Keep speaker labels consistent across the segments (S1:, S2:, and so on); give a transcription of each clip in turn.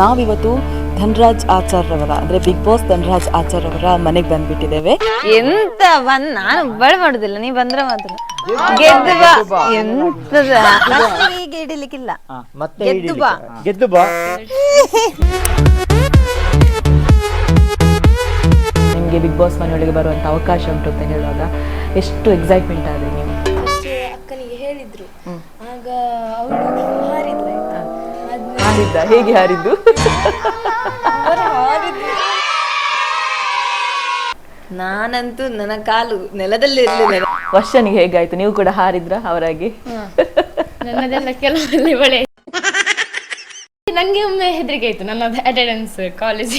S1: ನಾವಿವತ್ತು ಧನ್ರಾಜ್ ಆಚಾರ್ಯವರ ಅಂದ್ರೆ big boss Dhanraj ಆಚಾರ್ಯವರ ಮನೆಗೆ ಬಂದ್ಬಿಟ್ಟಿದ್ದೇವೆ.
S2: ಎಂತ ಬಂದ್ ನಾನು ಬಳ ಮಾಡುದಿಲ್ಲ. ನೀ ಬಂದ್ರೆ ಮಾತ್ರ. ಗೆದ್ದು ಬಾ ಎಂತದ ಈಗ ಹಿಡಿಲಿಕ್ಕಿಲ್ಲ.
S3: ಮತ್ತೆ
S2: ಗೆದ್ದು ಬಾ.
S3: ಗೆದ್ದು ಬಾ
S1: ನಿಮಗೆ ಬಿಗ್ ಬಾಸ್ ಮನೆಯೊಳಗೆ ಬರುವಂತ ಅವಕಾಶ ಉಂಟು ಅಂತ ಹೇಳುವಾಗ ಎಷ್ಟು ಎಕ್ಸೈಟ್ಮೆಂಟ್ ಆದ್ರೆ ಹಾರಿದ್ದ? ಹೇಗೆ ಹಾರಿದ್ದು?
S2: ನಾನಂತೂ ನನ್ನ ಕಾಲು ನೆಲದಲ್ಲಿ ಇರ್ಲಿಲ್ಲ
S1: ವರ್ಷನಿಗೆ ಹೇಗಾಯ್ತು? ನೀವು ಕೂಡ ಹಾರಿದ್ರ ಅವರಾಗಿ?
S4: ನನ್ನದೆಲ್ಲ ಕೆಲವಲ್ಲಿ ಬಳೆ ನಂಗೆ ಒಮ್ಮೆ ಹೆದರಿಕೆ ಆಯ್ತು ನನ್ನ ಅಟೆಂಡೆನ್ಸ್ ಕಾಲೇಜ್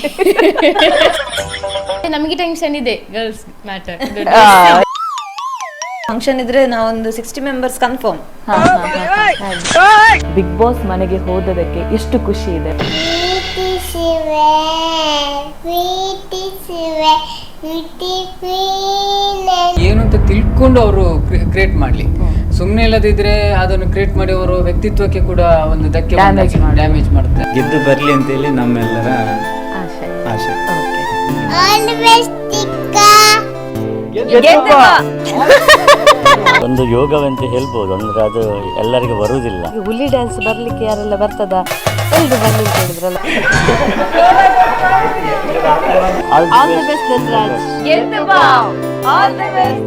S4: ನಮಗೆ ಟೆನ್ಷನ್ ಇದೆ ಗರ್ಲ್ಸ್ ಮ್ಯಾಟರ್
S2: ಫಂಕ್ಷನ್ ಇದ್ರೆ ನಾವೊಂದು sixty members confirm
S1: Bigg Boss ಮನೆಗೆ ಹೋದದಕ್ಕೆ ಎಷ್ಟು ಖುಷಿ ಇದೆ?
S5: ಏನು ಅಂತ ತಿಳ್ಕೊಂಡು ಅವರು ಕ್ರಿಯೇಟ್ ಮಾಡಲಿ. ಸುಮ್ಮನೆ ಇಲ್ಲದಿದ್ರೆ ಅದನ್ನು ಕ್ರಿಯೇಟ್ ಮಾಡಿ ಅವರು ವ್ಯಕ್ತಿತ್ವಕ್ಕೆ ಕೂಡ ಒಂದು ಧಕ್ಕೆ. ಡ್ಯಾಮೇಜ್ ಮಾಡ್ತಾರೆ
S6: ಗೆದ್ದು ಬರಲಿ ಅಂತೇಳಿ ನಮ್ಮೆಲ್ಲರ ಆಶೆ.
S7: ಆಶೆ.
S8: ಒಂದು ಯೋಗವಂತ ಹೇಳ್ಬೋದು. ಅಂದ್ರೆ ಅದು ಎಲ್ಲರಿಗೂ ಬರುವುದಿಲ್ಲ.
S9: ಹುಲಿ ಡ್ಯಾನ್ಸ್ ಬರ್ಲಿಕ್ಕೆ ಯಾರೆಲ್ಲ ಬರ್ತದ? ಎಲ್ರು ಬನ್ನಿ ಅಂತ ಹೇಳಿದ್ರಲ್ಲ. All the best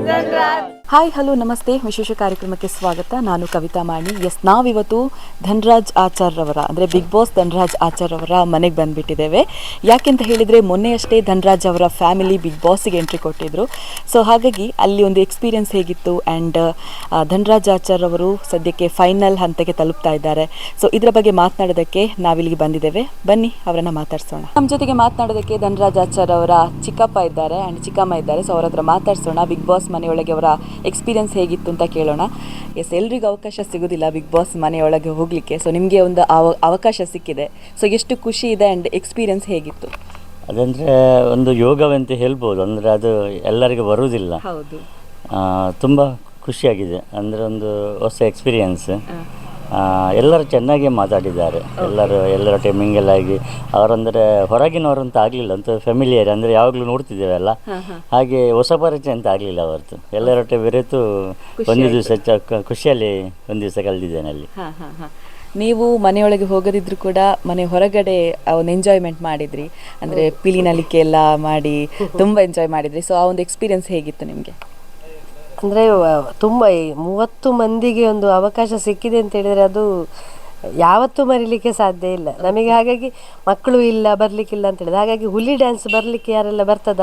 S9: Dhanraj.
S1: Hi hello ನಮಸ್ತೆ. ವಿಶೇಷ ಕಾರ್ಯಕ್ರಮಕ್ಕೆ ಸ್ವಾಗತ. ನಾನು ಕವಿತಾ ಮಾಣಿ. ಎಸ್ ನಾವಿವತ್ತು ಧನ್ರಾಜ್ ಆಚಾರ್ರವರ, ಅಂದರೆ ಬಿಗ್ ಬಾಸ್ ಧನ್ರಾಜ್ ಆಚಾರ್ರವರ ಮನೆಗೆ ಬಂದುಬಿಟ್ಟಿದ್ದೇವೆ. ಯಾಕೆಂತ ಹೇಳಿದರೆ ಮೊನ್ನೆಯಷ್ಟೇ ಧನ್ರಾಜ್ ಅವರ ಫ್ಯಾಮಿಲಿ ಬಿಗ್ ಬಾಸಿಗೆ ಎಂಟ್ರಿ ಕೊಟ್ಟಿದ್ರು. ಸೊ ಹಾಗಾಗಿ ಅಲ್ಲಿ ಒಂದು ಎಕ್ಸ್ಪೀರಿಯನ್ಸ್ ಹೇಗಿತ್ತು ಆ್ಯಂಡ್ ಧನ್ರಾಜ್ ಆಚಾರ್ ಅವರು ಸದ್ಯಕ್ಕೆ ಫೈನಲ್ ಹಂತಕ್ಕೆ ತಲುಪ್ತಾ ಇದ್ದಾರೆ. ಸೊ ಇದರ ಬಗ್ಗೆ ಮಾತನಾಡೋದಕ್ಕೆ ನಾವಿಲ್ಲಿಗೆ ಬಂದಿದ್ದೇವೆ. ಬನ್ನಿ, ಅವರನ್ನು ಮಾತಾಡಿಸೋಣ. ನಮ್ಮ ಜೊತೆಗೆ ಮಾತನಾಡೋದಕ್ಕೆ ಧನ್ರಾಜ್ ಆಚಾರ್ ಅವರ ಚಿಕ್ಕಪ್ಪ ಇದ್ದಾರೆ ಆ್ಯಂಡ್ ಚಿಕ್ಕಮ್ಮ ಇದ್ದಾರೆ. ಸೊ ಅವರ ಹತ್ರ ಮಾತಾಡ್ಸೋಣ. ಬಿಗ್ ಬಾಸ್ ಮನೆಯೊಳಗೆ ಅವರ ಎಕ್ಸ್ಪೀರಿಯನ್ಸ್ ಹೇಗಿತ್ತು ಅಂತ ಕೇಳೋಣ. ಎಸ್ ಎಲ್ರಿಗೂ ಅವಕಾಶ ಸಿಗೋದಿಲ್ಲ ಬಿಗ್ ಬಾಸ್ ಮನೆಯೊಳಗೆ ಹೋಗಲಿಕ್ಕೆ. ಸೊ ನಿಮಗೆ ಒಂದು ಅವ- ಅವಕಾಶ ಸಿಕ್ಕಿದೆ. ಸೊ ಎಷ್ಟು ಖುಷಿ ಇದೆ ಆ್ಯಂಡ್ ಎಕ್ಸ್ಪೀರಿಯನ್ಸ್ ಹೇಗಿತ್ತು?
S8: ಅದಂದರೆ ಒಂದು ಯೋಗವಂತ ಹೇಳ್ಬೋದು. ಅಂದರೆ ಅದು ಎಲ್ಲರಿಗೂ ಬರುವುದಿಲ್ಲ.
S1: ಹೌದು.
S8: ತುಂಬ ಖುಷಿಯಾಗಿದೆ. ಅಂದರೆ ಒಂದು ಹೊಸ ಎಕ್ಸ್ಪೀರಿಯನ್ಸ್ ಎಲ್ಲರೂ ಚೆನ್ನಾಗಿ ಮಾತಾಡಿದ್ದಾರೆ. ಎಲ್ಲರೂ ಎಲ್ಲರ ಟೈಮಿಂಗೆಲ್ಲ ಆಗಿ ಅವರಂದರೆ ಹೊರಗಿನವರಂತ ಆಗಲಿಲ್ಲ. ಅಂತ ಫ್ಯಾಮಿಲಿಯರ್ ಅಂದರೆ ಯಾವಾಗಲೂ ನೋಡ್ತಿದ್ದೇವಲ್ಲ. ಹಾಗೆ ಹೊಸ ಪರಿಚಯ ಅಂತ ಆಗಲಿಲ್ಲ ಅವರದ್ದು ಎಲ್ಲರೊಟ್ಟೆ ಬೆರೆತು ಒಂದು ದಿವಸ ಚ- ಖುಷಿಯಲ್ಲಿ ಒಂದು ದಿವಸ ಕಳೆದಿದ್ದೇನೆ ಅಲ್ಲಿ.
S1: ನೀವು ಮನೆಯೊಳಗೆ ಹೋಗದಿದ್ರು ಕೂಡ ಮನೆ ಹೊರಗಡೆ ಒಂದು ಎಂಜಾಯ್ಮೆಂಟ್ ಮಾಡಿದ್ರಿ. ಅಂದರೆ ಪಿಲಿನಲಿಕೆ ಎಲ್ಲ ಮಾಡಿ ತುಂಬ ಎಂಜಾಯ್ ಮಾಡಿದ್ರಿ. ಸೊ ಆ ಒಂದು ಎಕ್ಸ್ಪೀರಿಯನ್ಸ್ ಹೇಗಿತ್ತು ನಿಮಗೆ?
S9: ಅಂದ್ರೆ ತುಂಬ ಮೂವತ್ತು ಮಂದಿಗೆ ಒಂದು ಅವಕಾಶ ಸಿಕ್ಕಿದೆ ಅಂತ ಹೇಳಿದ್ರೆ ಅದು ಯಾವತ್ತೂ ಮರಿಲಿಕ್ಕೆ ಸಾಧ್ಯ ಇಲ್ಲ. ನಮಗೆ ಹಾಗಾಗಿ ಮಕ್ಕಳು ಇಲ್ಲ, ಬರಲಿಕ್ಕಿಲ್ಲ ಅಂತ ಹೇಳಿದ್ರೆ. ಹಾಗಾಗಿ ಹುಲಿ ಡ್ಯಾನ್ಸ್ ಬರಲಿಕ್ಕೆ ಯಾರೆಲ್ಲ ಬರ್ತದ?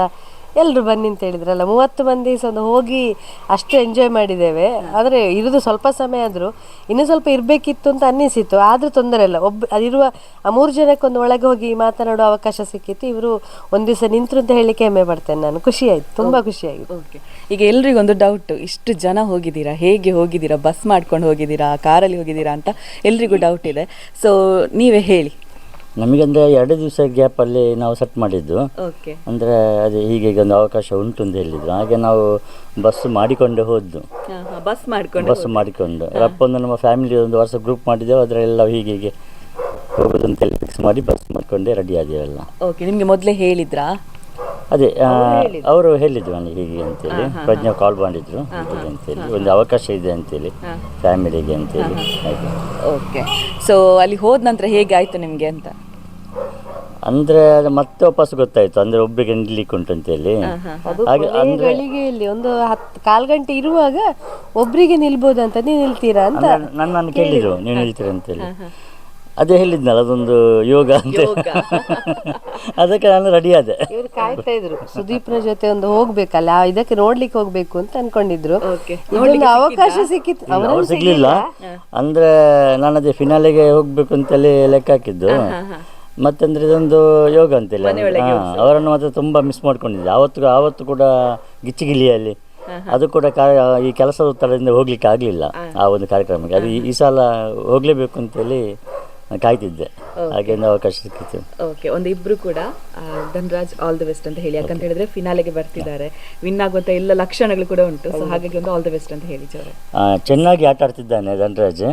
S9: ಎಲ್ರು ಬನ್ನಿ ಅಂತ ಹೇಳಿದ್ರಲ್ಲ ಮೂವತ್ತು ಮಂದಿ ಸಹ ಹೋಗಿ ಅಷ್ಟು ಎಂಜಾಯ್ ಮಾಡಿದ್ದೇವೆ. ಆದರೆ ಇರೋದು ಸ್ವಲ್ಪ ಸಮಯ ಆದರೂ ಇನ್ನೂ ಸ್ವಲ್ಪ ಇರಬೇಕಿತ್ತು ಅಂತ ಅನ್ನಿಸಿತ್ತು. ಆದರೂ ತೊಂದರೆ ಇಲ್ಲ. ಒಬ್ಬ ಅದಿರುವ ಆ ಮೂರು ಜನಕ್ಕೊಂದು ಒಳಗೆ ಹೋಗಿ ಮಾತನಾಡುವ ಅವಕಾಶ ಸಿಕ್ಕಿತ್ತು. ಇವರು ಒಂದು ದಿವಸ ನಿಂತರು ಅಂತ ಹೇಳಲಿಕ್ಕೆ ಹೆಮ್ಮೆ ಪಡ್ತೇನೆ ನಾನು. ಖುಷಿ ಆಯ್ತು. ತುಂಬ ಖುಷಿ ಆಗಿದೆ.
S1: ಓಕೆ ಈಗ ಎಲ್ರಿಗೊಂದು ಡೌಟ್ ಇಷ್ಟು ಜನ ಹೋಗಿದ್ದೀರಾ? ಹೇಗೆ ಹೋಗಿದ್ದೀರಾ? ಬಸ್ ಮಾಡ್ಕೊಂಡು ಹೋಗಿದ್ದೀರಾ? ಕಾರಲ್ಲಿ ಹೋಗಿದ್ದೀರಾ ಅಂತ ಎಲ್ರಿಗೂ ಡೌಟ್ ಇದೆ. ಸೊ ನೀವೇ ಹೇಳಿ.
S8: ನಮಗಂದರೆ ಎರಡು ದಿವಸ ಗ್ಯಾಪಲ್ಲಿ ನಾವು ಸೆಟ್ ಮಾಡಿದ್ದು.
S1: ಓಕೆ
S8: ಅಂದರೆ ಅದೇ ಹೀಗೆ ಒಂದು ಅವಕಾಶ ಉಂಟು ಅಂತ ಹೇಳಿದ್ರು. ಹಾಗೆ ನಾವು ಬಸ್ ಮಾಡಿಕೊಂಡು ಹೋದ್ದು.
S1: ಬಸ್ ಮಾಡಿಕೊಂಡು
S8: ಬಸ್ ಮಾಡಿಕೊಂಡು. ಅಪ್ಪೊಂದು ನಮ್ಮ ಫ್ಯಾಮಿಲಿ ಒಂದು ವರ್ಷ ಗ್ರೂಪ್ ಮಾಡಿದ್ದೆವು. ಅದರಲ್ಲೆಲ್ಲ ಹೀಗೆ ಹೀಗೆ ಹೋಗೋದು ಅಂತೇಳಿ ಫಿಕ್ಸ್ ಮಾಡಿ ಬಸ್ ಮಾಡಿಕೊಂಡೆ ರೆಡಿ ಆದೆವೆಲ್ಲ
S1: ಓಕೆ ನಿಮಗೆ ಮೊದಲೇ ಹೇಳಿದ್ರಾ?
S8: ಅದೇ ಅವರು ಹೇಳಿದ್ರು. ನನಗೆ ಹೀಗೆ ಅಂತೇಳಿ. ಪ್ರಜ್ಞಾ ಕಾಲ್ ಮಾಡಿದ್ರು ಹೀಗೆ ಅಂತೇಳಿ. ಒಂದು ಅವಕಾಶ ಇದೆ ಅಂತೇಳಿ. ಫ್ಯಾಮಿಲಿಗೆ ಅಂತೇಳಿ. ಹಾಗೆ.
S1: ಓಕೆ. ಸೊ ಅಲ್ಲಿ ಹೋದ ನಂತರ ಹೇಗೆ ಆಯಿತು ನಿಮಗೆ ಅಂತ?
S8: ಅಂದ್ರೆ ಅದು ಮತ್ತೆ ವಾಪಸ್ ಗೊತ್ತಾಯ್ತು. ಅಂದ್ರೆ ಒಬ್ಬರಿಗೆ ನಿಲ್ಲಿಕ್ಕೆ ಉಂಟು ಅಂತೇಳಿ. ಹಾಗೆ ಅಂದರೆ
S9: ಗಳಿಗೆಯಲ್ಲಿ ಒಂದು ಹತ್ತು ಕಾಲು ಗಂಟೆ ಇರುವಾಗ ಒಬ್ರಿಗೆ ನಿಲ್ಬೋದು ಅಂತ ನೀವು ನಿಲ್ತೀರಾ ಅಂತ?
S8: ನನ್ನ ಕೇಳಿದ್ರು. ನೀವು ಅಂತ ಅಂತೇಳಿ. ಅದೇ ಹೇಳಿದ್ನಲ್ಲ ಅದೊಂದು ಯೋಗ ಅಂತ. ಅದಕ್ಕೆ ನಾನು ರೆಡಿ ಆದೆ.
S9: ಇವ್ರು ಕಾಯ್ತಾ ಇದ್ರು ಸುದೀಪ್ನ ಜೊತೆ ಒಂದು ಹೋಗ್ಬೇಕಲ್ಲ ಆ ಇದಕ್ಕೆ ನೋಡ್ಲಿಕ್ಕೆ ಹೋಗ್ಬೇಕು ಅಂತ ಅನ್ಕೊಂಡಿದ್ರು. ಇದೊಂದು ಅವಕಾಶ ಸಿಕ್ಕಿತ್ತು.
S8: ಅವ್ರು ಸಿಗ್ಲಿಲ್ಲ. ಅಂದ್ರೆ ನಾನು ಅದೇ ಫಿನಾಲೆಗೆ ಹೋಗ್ಬೇಕು ಅಂತೇಳಿ ಲೆಕ್ಕ ಹಾಕಿದ್ದು. ಮತ್ತಂದ್ರೆ ಇದೊಂದು ಯೋಗ ಅಂತೇಳಿ ಅವರನ್ನು ಮಾತ್ರ ತುಂಬಾ ಮಿಸ್ ಮಾಡ್ಕೊಂಡಿದ್ದೆ. ಅವತ್ತು ಅವತ್ತು ಕೂಡ ಗಿಚ್ಚಿಗಿಲಿಯಲ್ಲಿ ಅದು ಕೂಡ ಈ ಕೆಲಸದ ಒತ್ತಡದಿಂದ ಹೋಗ್ಲಿಕ್ಕೆ ಆಗ್ಲಿಲ್ಲ ಆ ಒಂದು ಕಾರ್ಯಕ್ರಮಕ್ಕೆ. ಅದು ಈ- ಸಲ ಹೋಗ್ಲೇಬೇಕು ಅಂತೇಳಿ ಕಾಯ್ತಿದ್ದೆ. ಹಾಗೆ ಅವಕಾಶ ಸಿಕ್ಕಿತ್ತು
S1: ಓಕೆ ಒಂದು ಇಬ್ರು ಕೂಡ ಧನ್ರಾಜ್ ಆಲ್ ದ ಬೆಸ್ಟ್ ಅಂತ ಹೇಳಿ. ಯಾಕಂತ ಹೇಳಿದ್ರೆ ಫಿನಾಲೆಗೆ ಬರ್ತಿದ್ದಾರೆ. ವಿನ್ ಆಗುವಂತ ಎಲ್ಲ ಲಕ್ಷಣಗಳು ಕೂಡ ಉಂಟು. ಸೊ ಹಾಗಾಗಿ ಒಂದು ಆಲ್ ದ ಬೆಸ್ಟ್ ಅಂತ ಹೇಳಿ ಜೋರು
S8: ಆ, ಚೆನ್ನಾಗಿ ಆಟ ಆಡ್ತಿದ್ದಾನೆ ಧನ್ರಾಜ್.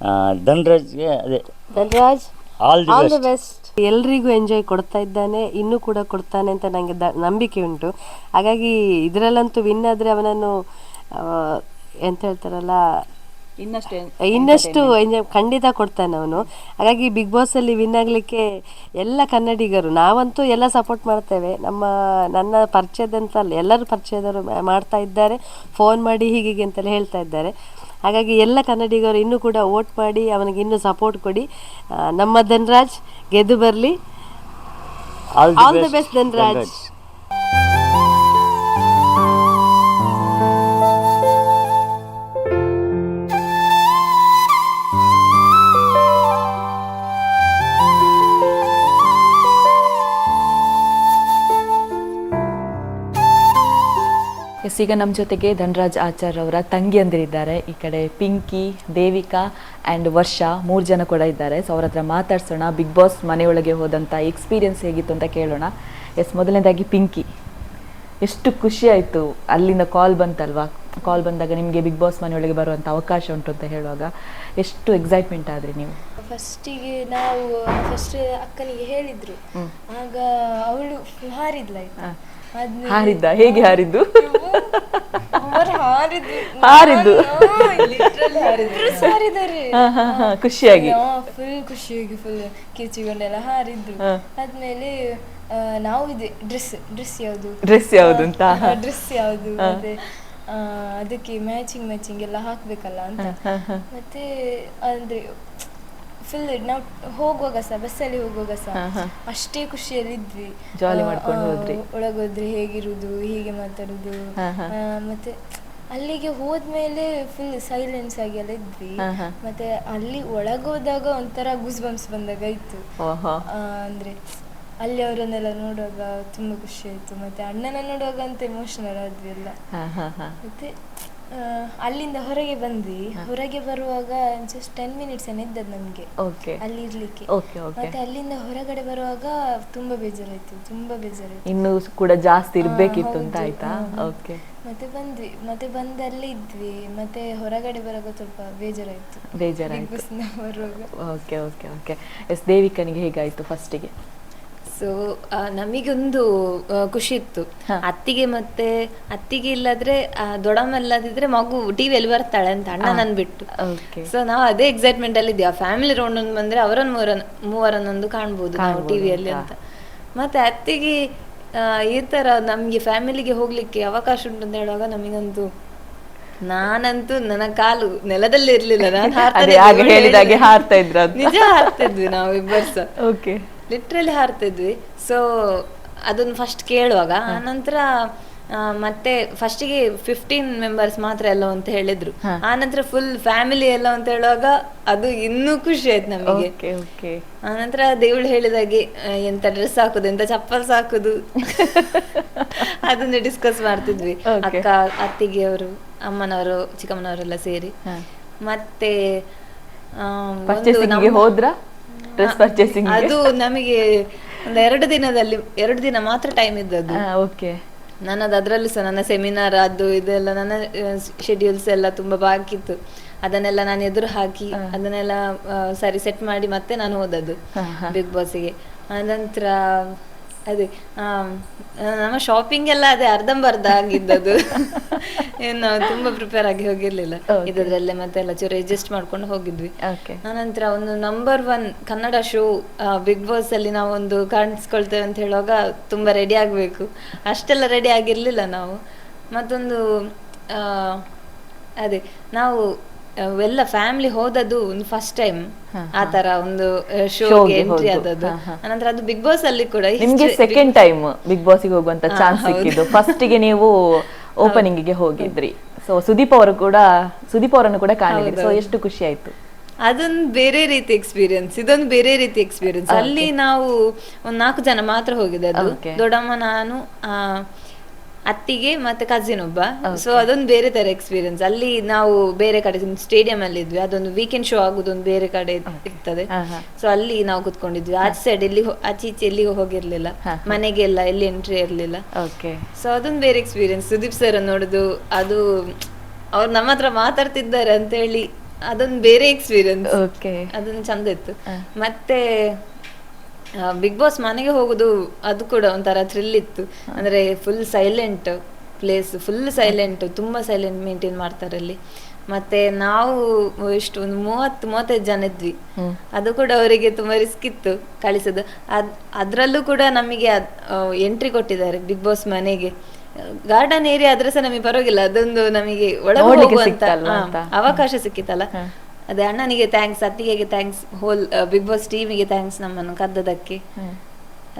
S8: ಆ, ಧನ್ರಾಜ್ಗೆ ಅದೇ
S9: Dhanraj
S8: all the
S9: all the
S8: best
S9: ಎಲ್ರಿಗೂ ಎಂಜಾಯ್ ಕೊಡ್ತಾ ಇದ್ದಾನೆ ಇನ್ನೂ ಕೂಡ ಕೊಡ್ತಾನೆ ಅಂತ ನನಗೆ ದ ನಂಬಿಕೆ ಉಂಟು. ಹಾಗಾಗಿ ಇದರಲ್ಲಂತೂ ವಿನ್ ಆದರೆ ಅವನನ್ನು ಎಂತ ಹೇಳ್ತಾರಲ್ಲ
S1: ಇನ್ನಷ್ಟೇ
S9: ಇನ್ನಷ್ಟು ಎಂಜಾಯ್ ಖಂಡಿತ ಕೊಡ್ತಾನೆ ಅವನು. ಹಾಗಾಗಿ ಬಿಗ್ ಬಾಸ್ ಅಲ್ಲಿ ವಿನ್ ಆಗ್ಲಿಕ್ಕೆ ಎಲ್ಲ ಕನ್ನಡಿಗರು ನಾವಂತೂ ಎಲ್ಲ ಸಪೋರ್ಟ್ ಮಾಡ್ತೇವೆ. ನಮ್ಮ ನನ್ನ ಪರಿಚಯದಂತಲ್ಲ ಎಲ್ಲರೂ ಪರಿಚಯದವರು ಮಾಡ್ತಾ ಇದ್ದಾರೆ. ಫೋನ್ ಮಾಡಿ ಹೀಗೆ ಅಂತೆಲ್ಲ ಹೇಳ್ತಾ ಇದ್ದಾರೆ. ಹಾಗಾಗಿ ಎಲ್ಲ ಕನ್ನಡಿಗರು ಇನ್ನೂ ಕೂಡ ವೋಟ್ ಮಾಡಿ ಅವನಿಗೆ ಇನ್ನೂ ಸಪೋರ್ಟ್ ಕೊಡಿ. ಆ, ನಮ್ಮ ಧನ್ರಾಜ್ ಗೆದ್ದು ಬರಲಿ.
S8: All
S9: the best Dhanraj.
S1: Yes ಈಗ ನಮ್ಮ ಜೊತೆಗೆ ಧನರಾಜ್ ಆಚಾರ್ ಅವರ ತಂಗಿಯಂದಿರಿದ್ದಾರೆ ಈ ಕಡೆ ಪಿಂಕಿ ದೇವಿಕಾ ಆ್ಯಂಡ್ ವರ್ಷ ಮೂರು ಜನ ಕೂಡ ಇದ್ದಾರೆ. ಸೊ ಅವ್ರ ಹತ್ರ ಮಾತಾಡ್ಸೋಣ. ಬಿಗ್ ಬಾಸ್ ಮನೆಯೊಳಗೆ ಹೋದಂಥ ಎಕ್ಸ್ಪೀರಿಯನ್ಸ್ ಹೇಗಿತ್ತು ಅಂತ ಕೇಳೋಣ. ಎಸ್ ಮೊದಲನೇದಾಗಿ ಪಿಂಕಿ. ಎಷ್ಟು ಖುಷಿ ಆಯಿತು ಅಲ್ಲಿಂದ ಕಾಲ್ ಬಂತಲ್ವಾ? ಕಾಲ್ ಬಂದಾಗ ನಿಮಗೆ ಬಿಗ್ ಬಾಸ್ ಮನೆಯೊಳಗೆ ಬರುವಂಥ ಅವಕಾಶ ಉಂಟು ಅಂತ ಹೇಳುವಾಗ ಎಷ್ಟು ಎಕ್ಸೈಟ್ಮೆಂಟ್ ಆದ್ರಿ ನೀವು?
S10: ಫಸ್ಟಿಗೆ ನಾವು ಫಸ್ಟ್ ಅಕ್ಕನಿಗೆ ಹೇಳಿದ್ರು. ಆಗ ಅವಳು ಹಾರಿದ್ಲಾಯ್ತು
S1: ಹಾರಿದ್ದ? ಹೇಗೆ ಹಾರಿದ್ದು? ಹಾರಿದ್ದು? ಖುಷಿಯಾಗಿ.
S10: ಫುಲ್ ಖುಷಿಯಾಗಿ ಫುಲ್ ಕಿರ್ಚಿಗೊಂಡೆಲ್ಲ ಹಾರಿದ್ದು. ಆದ್ಮೇಲೆ ನಾವು ಇದೆ ಡ್ರೆಸ್ ಡ್ರೆಸ್ ಯಾವುದು?
S1: ಡ್ರೆಸ್ ಯಾವುದು ಅಂತ?
S10: ಡ್ರೆಸ್ ಯಾವುದು? ಮತ್ತೆ ಅದಕ್ಕೆ ಮ್ಯಾಚಿಂಗ್ ಮ್ಯಾಚಿಂಗ್ ಎಲ್ಲ ಹಾಕ್ಬೇಕಲ್ಲ ಅಂತ. ಮತ್ತೆ ಅಂದ್ರೆ ಫುಲ್ ನಾವು ಹೋಗುವಾಗ ಸಹ ಬಸ್ಸಲ್ಲಿ ಹೋಗುವಾಗ ಸಹ ಅಷ್ಟೇ ಖುಷಿಯಲ್ಲಿ ಇದ್ವಿ
S1: Jolly ಮಾಡ್ಕೊಂಡು ಹೋದ್ರಿ.
S10: ಒಳಗೋದ್ರೆ ಹೇಗಿರುದು ಹೀಗೆ ಮಾತಾಡುದು. ಮತ್ತೆ ಅಲ್ಲಿಗೆ ಹೋದ್ಮೇಲೆ ಫುಲ್ ಸೈಲೆನ್ಸ್ ಆಗಿ ಎಲ್ಲ ಇದ್ವಿ. ಮತ್ತೆ ಅಲ್ಲಿ ಒಳಗೋದಾಗ ಒಂಥರ ಗುಸ್ ಬಂಪ್ಸ್ ಬಂದಾಗ ಇತ್ತು ಅಂದ್ರೆ ಅಲ್ಲಿ ಅವರನ್ನೆಲ್ಲ ನೋಡುವಾಗ ತುಂಬಾ ಖುಷಿ ಆಯ್ತು. ಮತ್ತೆ ಅಣ್ಣನ ನೋಡುವಾಗ ಅಂತ ಎಮೋಷನಲ್ ಆದ್ವಿ ಎಲ್ಲ. ಮತ್ತೆ ಅಲ್ಲಿಂದ ಹೊರಗೆ ಬಂದ್ವಿ. ಹೊರಗೆ ಬರುವಾಗ ಜಸ್ಟ್ ಟೆನ್ ಮಿನಿಟ್ಸ್ ಇದ್ದದ್ದು ನಮ್ಗೆ.
S1: ಓಕೆ
S10: ಅಲ್ಲಿ ಇರ್ಲಿಕ್ಕೆ.
S1: ಓಕೆ ಓಕೆ
S10: ಮತ್ತೆ ಅಲ್ಲಿಂದ ಹೊರಗಡೆ ಬರುವಾಗ ತುಂಬಾ ಬೇಜಾರಾಯ್ತು ತುಂಬಾ ಬೇಜಾರಾಯ್ತು.
S1: ಇನ್ನೂ ಕೂಡ ಜಾಸ್ತಿ ಇರ್ಬೇಕಿತ್ತು ಅಂತ ಆಯ್ತಾ? ಓಕೆ
S10: ಮತ್ತೆ ಬಂದ್ವಿ ಮತ್ತೆ ಬಂದಲ್ಲಿ ಇದ್ವಿ. ಮತ್ತೆ ಹೊರಗಡೆ ಬರುವಾಗ ಸ್ವಲ್ಪ ಬೇಜಾರಾಯ್ತು.
S1: ಬೇಜಾರಾಯ್ತು.
S10: ಬಾಸ್ನ ಬರುವಾಗ.
S1: ಓಕೆ ಓಕೆ ಓಕೆ ಎಸ್ ದೇವಿಕನಿಗೆ ಹೇಗಾಯ್ತು ಫಸ್ಟಿಗೆ
S2: ಸೊ ನಮಗೊಂದು ಖುಷಿ ಇತ್ತು ಅತ್ತಿಗೆ ಮತ್ತೆ ಅತ್ತಿಗೆ ಇಲ್ಲದ್ರೆ ಆ, ಮಗು ಟಿವಿಯಲ್ಲಿ ಬರ್ತಾಳೆ ಅಂತ ಅಣ್ಣ ನನ್ ಬಿಟ್ಟು. ಸೊ ನಾವು ಅದೇ ಎಕ್ಸೈಟ್ಮೆಂಟ್ ಅಲ್ಲಿ ಇದ್ದೀವಿ. ಫ್ಯಾಮಿಲಿ ರೌಂಡ್ ಒಂದು ಬಂದ್ರೆ ಅವರನ್ನ ಮೂವರನ್ನೊಂದು ಕಾಣ್ಬೋದು ನಾವು ಟಿವಿಯಲ್ಲಿ ಅಂತ. ಮತ್ತೆ ಅತ್ತಿಗೆ ಈ ತರ ನಮ್ಗೆ ಫ್ಯಾಮಿಲಿಗೆ ಹೋಗ್ಲಿಕ್ಕೆ ಅವಕಾಶ ಉಂಟು ಅಂತ ಹೇಳುವಾಗ ನಮಗಂತೂ ನಾನಂತೂ ನನ್ನ ಕಾಲು ನೆಲದಲ್ಲಿ ಇರ್ಲಿಲ್ಲ ನಾನು
S1: ಹಾರ್ತಾ ಇದ್ವಿ ಅಂತ.
S2: ನಿಜ ಹಾರ್ತಿದ್ವಿ ನಾವು ಇಬ್ಬರು ಸಹ.
S1: ಓಕೆ
S2: ಲಿಟ್ರಲಿ ಹಾರ್ತಿದ್ವಿ. ಸೊ ಅದನ್ನು ಫಸ್ಟ್ ಕೇಳುವಾಗ. ಆನಂತರ ಮತ್ತೆ ಫಸ್ಟಿಗೆ ಫಿಫ್ಟೀನ್ ಮೆಂಬರ್ಸ್ ಮಾತ್ರ ಎಲ್ಲ ಅಂತ ಹೇಳಿದ್ರು. ಆನಂತರ ಫುಲ್ ಫ್ಯಾಮಿಲಿ ಎಲ್ಲ ಅಂತ ಹೇಳುವಾಗ ಅದು ಇನ್ನೂ ಖುಷಿ ಆಯ್ತು ನಮಗೆ. ಆನಂತರ ದೇವಳು ಹೇಳಿದಾಗೆ ಎಂತ ಡ್ರೆಸ್ ಹಾಕುದು ಎಂತ ಚಪ್ಪಲ್ ಹಾಕುದು ಅದನ್ನ ಡಿಸ್ಕಸ್ ಮಾಡ್ತಿದ್ವಿ. ಅಕ್ಕ ಅತ್ತಿಗೆಯವರು ಅಮ್ಮನವರು ಚಿಕ್ಕಮ್ಮನವರೆಲ್ಲ ಸೇರಿ. ಮತ್ತೆ
S1: ಹೋದ್ರ? ಡ್ರೆಸ್ ಪರ್ಚೇಸಿಂಗ್
S2: ಅದು ನಮಗೆ ಒಂದು ಎರಡು ದಿನದಲ್ಲಿ ಎರಡು ದಿನ ಮಾತ್ರ ಟೈಮ್ ಇದ್ದದ್ದು.
S1: ಓಕೆ
S2: ನನ್ನದು ಅದರಲ್ಲೂ ಸಹ ನನ್ನ ಸೆಮಿನಾರ್ ಅದು ಇದೆಲ್ಲ ನನ್ನ ಶೆಡ್ಯೂಲ್ಸ್ ಎಲ್ಲ ತುಂಬಾ ಬಾಕಿ ಇತ್ತು. ಅದನ್ನೆಲ್ಲ ನಾನು ಎದುರು ಹಾಕಿ ಅದನ್ನೆಲ್ಲ ಸರಿ ಸೆಟ್ ಮಾಡಿ ಮತ್ತೆ ನಾನು ಹೋದದ್ದು ಬಿಗ್ ಬಾಸ್ಗೆ ಆನಂತರ ಅದೇ ನಮ್ಮ ಶಾಪಿಂಗ್ ಎಲ್ಲ ಅದೇ ಅರ್ಧಂಬರ್ಧ ಆಗಿದ್ದದು ಏನು ತುಂಬಾ ಪ್ರಿಪೇರ್ ಆಗಿ ಹೋಗಿರ್ಲಿಲ್ಲ. ಇದ್ರಲ್ಲೇ ಮತ್ತೆ ಎಲ್ಲ ಚೂರು ಅಡ್ಜಸ್ಟ್ ಮಾಡ್ಕೊಂಡು ಹೋಗಿದ್ವಿ. ಆನಂತರ ಒಂದು number one Kannada show Bigg Boss ಅಲ್ಲಿ ನಾವು ಒಂದು ಕಾಣಿಸ್ಕೊಳ್ತೇವೆ ಅಂತ ಹೇಳುವಾಗ ತುಂಬಾ ರೆಡಿ ಆಗ್ಬೇಕು. ಅಷ್ಟೆಲ್ಲ ರೆಡಿ ಆಗಿರ್ಲಿಲ್ಲ ನಾವು. ಮತ್ತೊಂದು ಆ, ಅದೇ ನಾವು ಎಲ್ಲ ಫ್ಯಾಮಿಲಿ ಹೋದದ್ದು ಒಂದು ಫಸ್ಟ್ ಟೈಮ್ ಆ ತರ ಒಂದು ಶೋಗೆ ಎಂಟ್ರಿ ಆದದ್ದು. ಅನಂತರ ಅದು ಬಿಗ್ ಬಾಸ್ ಅಲ್ಲಿ ಕೂಡ
S1: ನಿಮಗೆ ಸೆಕೆಂಡ್ ಟೈಮ್ ಬಿಗ್ ಬಾಸ್ಗೆ ಹೋಗುವಂತ ಚಾನ್ಸ್ ಸಿಕ್ಕಿದ್ದು. ಫಸ್ಟ್ಗೆ ನೀವು ಓಪನಿಂಗ್ಗೆ ಹೋಗಿದ್ರಿ. ಸೊ ಸುದೀಪ್ ಅವರು ಕೂಡ ಸುದೀಪ್ ಅವರನ್ನು ಕೂಡ ಕಾಣಿದ್ರಿ ಸೊ ಎಷ್ಟು ಖುಷಿ ಆಯ್ತು?
S2: ಅದೊಂದು ಬೇರೆ ರೀತಿ ಎಕ್ಸ್ಪೀರಿಯನ್ಸ್ ಇದೊಂದು ಬೇರೆ ರೀತಿ ಎಕ್ಸ್ಪೀರಿಯನ್ಸ್ ಅಲ್ಲಿ ನಾವು ಒಂದ್ ನಾಲ್ಕು ಜನ ಮಾತ್ರ ಹೋಗಿದ್ದೆ ಅದು. ದೊಡ್ಡಮ್ಮ ನಾನು ಆ, ಅತ್ತಿಗೆ ಮತ್ತೆ ಕಸಿನ್ ಒಬ್ಬ. ಸೊ ಅದೊಂದು ಬೇರೆ ತರ ಎಕ್ಸ್ಪೀರಿಯನ್ಸ್ ಅಲ್ಲಿ ನಾವು ಬೇರೆ ಕಡೆ ಸ್ಟೇಡಿಯಂ ಅಲ್ಲಿ ಇದ್ವಿ. ಅದೊಂದು ವೀಕೆಂಡ್ ಶೋ ಆಗುದೊಂದು ಬೇರೆ ಕಡೆ ಇರ್ತದೆ. ಸೊ ಅಲ್ಲಿ ನಾವು ಕುತ್ಕೊಂಡಿದ್ವಿ. ಆಚೆ ಸೈಡ್ ಎಲ್ಲಿ ಆಚೆ ಈಚೆ ಎಲ್ಲಿಗೂ ಹೋಗಿರ್ಲಿಲ್ಲ. ಮನೆಗೆಲ್ಲ ಎಲ್ಲಿ ಎಂಟ್ರಿ ಇರ್ಲಿಲ್ಲ.
S1: ಓಕೆ
S2: ಸೊ ಅದೊಂದು ಬೇರೆ ಎಕ್ಸ್ಪೀರಿಯನ್ಸ್ ಸುದೀಪ್ ಸರ್ ನೋಡುದು ಅದು ಅವ್ರು ನಮ್ಮ ಹತ್ರ ಮಾತಾಡ್ತಿದ್ದಾರೆ ಅಂತ ಹೇಳಿ ಅದೊಂದು ಬೇರೆ ಎಕ್ಸ್ಪೀರಿಯನ್ಸ್
S1: ಓಕೆ
S2: ಅದೊಂದು ಚಂದ ಇತ್ತು. ಮತ್ತೆ ಬಿಗ್ ಬಾಸ್ ಮನೆಗೆ ಹೋಗುದು ಅದು ಕೂಡ ಒಂಥರ ಥ್ರಿಲ್ ಇತ್ತು. ಅಂದ್ರೆ full silent place full silent ತುಂಬಾ ಸೈಲೆಂಟ್ ಮೇಂಟೈನ್ ಮಾಡ್ತಾರೆ ಅಲ್ಲಿ. ಮತ್ತೆ ನಾವು ಎಷ್ಟು ಒಂದು ಮೂವತ್ತು ಮೂವತ್ತೈದು ಜನ ಇದ್ವಿ. ಅದು ಕೂಡ ಅವರಿಗೆ ತುಂಬಾ ರಿಸ್ಕ್ ಇತ್ತು ಕಳಿಸೋದು. ಅದ್ ಅದ್ರಲ್ಲೂ ಕೂಡ ನಮಗೆ ಎಂಟ್ರಿ ಕೊಟ್ಟಿದ್ದಾರೆ ಬಿಗ್ ಬಾಸ್ ಮನೆಗೆ. ಗಾರ್ಡನ್ ಏರಿಯಾ ಆದ್ರೆ ಸಹ ನಮಗೆ ಪರವಾಗಿಲ್ಲ. ಅದೊಂದು ನಮಗೆ ಒಳಗೆ. ಅವಕಾಶ ಸಿಕ್ಕಿತಲ್ಲ ಅದೇ ಅಣ್ಣನಿಗೆ ಥ್ಯಾಂಕ್ಸ್ ಅತ್ತಿಗೆಗೆ ಥ್ಯಾಂಕ್ಸ್ ಹೋಲ್ ಬಿಗ್ ಬಾಸ್ ಟೀಮಿಗೆ ಥ್ಯಾಂಕ್ಸ್ ನಮ್ಮನ್ನು ಕದ್ದದಕ್ಕೆ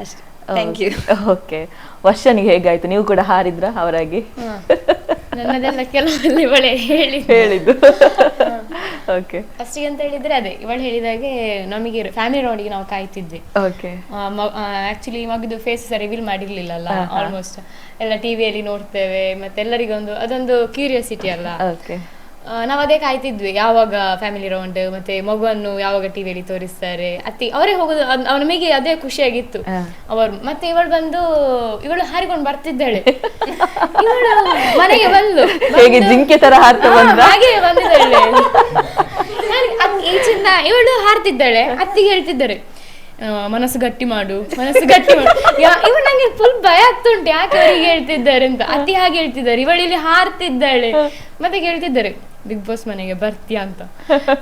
S2: ಅಷ್ಟೇ. Thank you
S1: okay. ವರ್ಷನಿಗೆ ಹೇಗಾಯ್ತು? ನೀವು ಕೂಡ ಹಾರಿದ್ರ ಅವರಾಗಿ?
S4: ನನ್ನದೆಲ್ಲ ಕೆಲವೆಲ್ಲ ಇವಳೆ ಹೇಳಿ
S1: ಹೇಳಿದ್ದು. ಓಕೆ.
S4: ಫಸ್ಟಿಗೆ ಅಂತ ಹೇಳಿದ್ರೆ ಅದೇ ಇವಳು ಹೇಳಿದಾಗೆ ನಮಗೆ ಫ್ಯಾಮಿಲಿ ರೌಂಡಿಗೆ ನಾವು ಕಾಯ್ತಿದ್ವಿ.
S1: ಓಕೆ.
S4: ಆಕ್ಚುಲಿ ಮಗದು ಫೇಸ್ ರಿವೀಲ್ ಮಾಡಿರ್ಲಿಲ್ಲಲ್ಲ ಆಲ್ಮೋಸ್ಟ್ ಎಲ್ಲ ಟಿವಿಯಲ್ಲಿ ನೋಡ್ತೇವೆ ಮತ್ತೆ ಎಲ್ಲರಿಗೊಂದು ಅದೊಂದು ಕ್ಯೂರಿಯಾಸಿಟಿ ಅಲ್ಲ.
S1: ಓಕೆ.
S4: ನಾವು ಅದೇ ಕಾಯ್ತಿದ್ವಿ ಯಾವಾಗ ಫ್ಯಾಮಿಲಿ ರೌಂಡ್ ಮತ್ತೆ ಮಗುವನ್ನು ಯಾವಾಗ ಟಿವಿಯಲ್ಲಿ ತೋರಿಸ್ತಾರೆ ಅತ್ತಿ ಅವರೇ ಹೋಗೋದು ಅದ್- ಅವ್ ನಮಗೆ ಅದೇ ಖುಷಿಯಾಗಿತ್ತು. ಅವರು ಮತ್ತೆ ಇವಳು ಬಂದು ಇವಳು ಹಾರಿಕೊಂಡು ಬರ್ತಿದ್ದಾಳೆ. ಇವಳು ಮನೆಗೆ ಬಂದು
S1: ಹೇಗೆ
S4: ಬಂದು-
S1: ಜಿಂಕೆ ತರ ಹಾರ್ತಾ
S4: ಹಾ,
S1: ಬಂದ್ರಾ?
S4: ಹಾಗೆ ಬಂದಿದ್ದಾಳೆ. ನಾನ್ ಈಚಿಂದ ಇವಳು ಹಾರ್ತಿದ್ದಾಳೆ ಅತ್ತಿಗೆ ಹೇಳ್ತಿದ್ದಾರೆ. ಆ, ಮನಸ್ಸು ಗಟ್ಟಿ ಮಾಡು ಮನಸ್ಸು ಗಟ್ಟಿ ಮಾಡು. ಯಾ- ಇವಳು ನಂಗೆ ಫುಲ್ ಭಯ ಆಗ್ತುಂಟು ಯಾಕೆ ಅವರಿಗೆ ಹೇಳ್ತಿದ್ದಾರೆ ಅಂತ. ಅತ್ತಿ ಹಾಗೆ ಹೇಳ್ತಿದ್ದಾರೆ ಇವಳು ಇಲ್ಲಿ ಹಾರ್ತಿದ್ದಾಳೆ. ಮತ್ತೆ ಕೇಳ್ತಿದ್ದಾರೆ. ಬಿಗ್ ಬಾಸ್ ಮನೆಗೆ ಬರ್ತೀಯಾ ಅಂತ.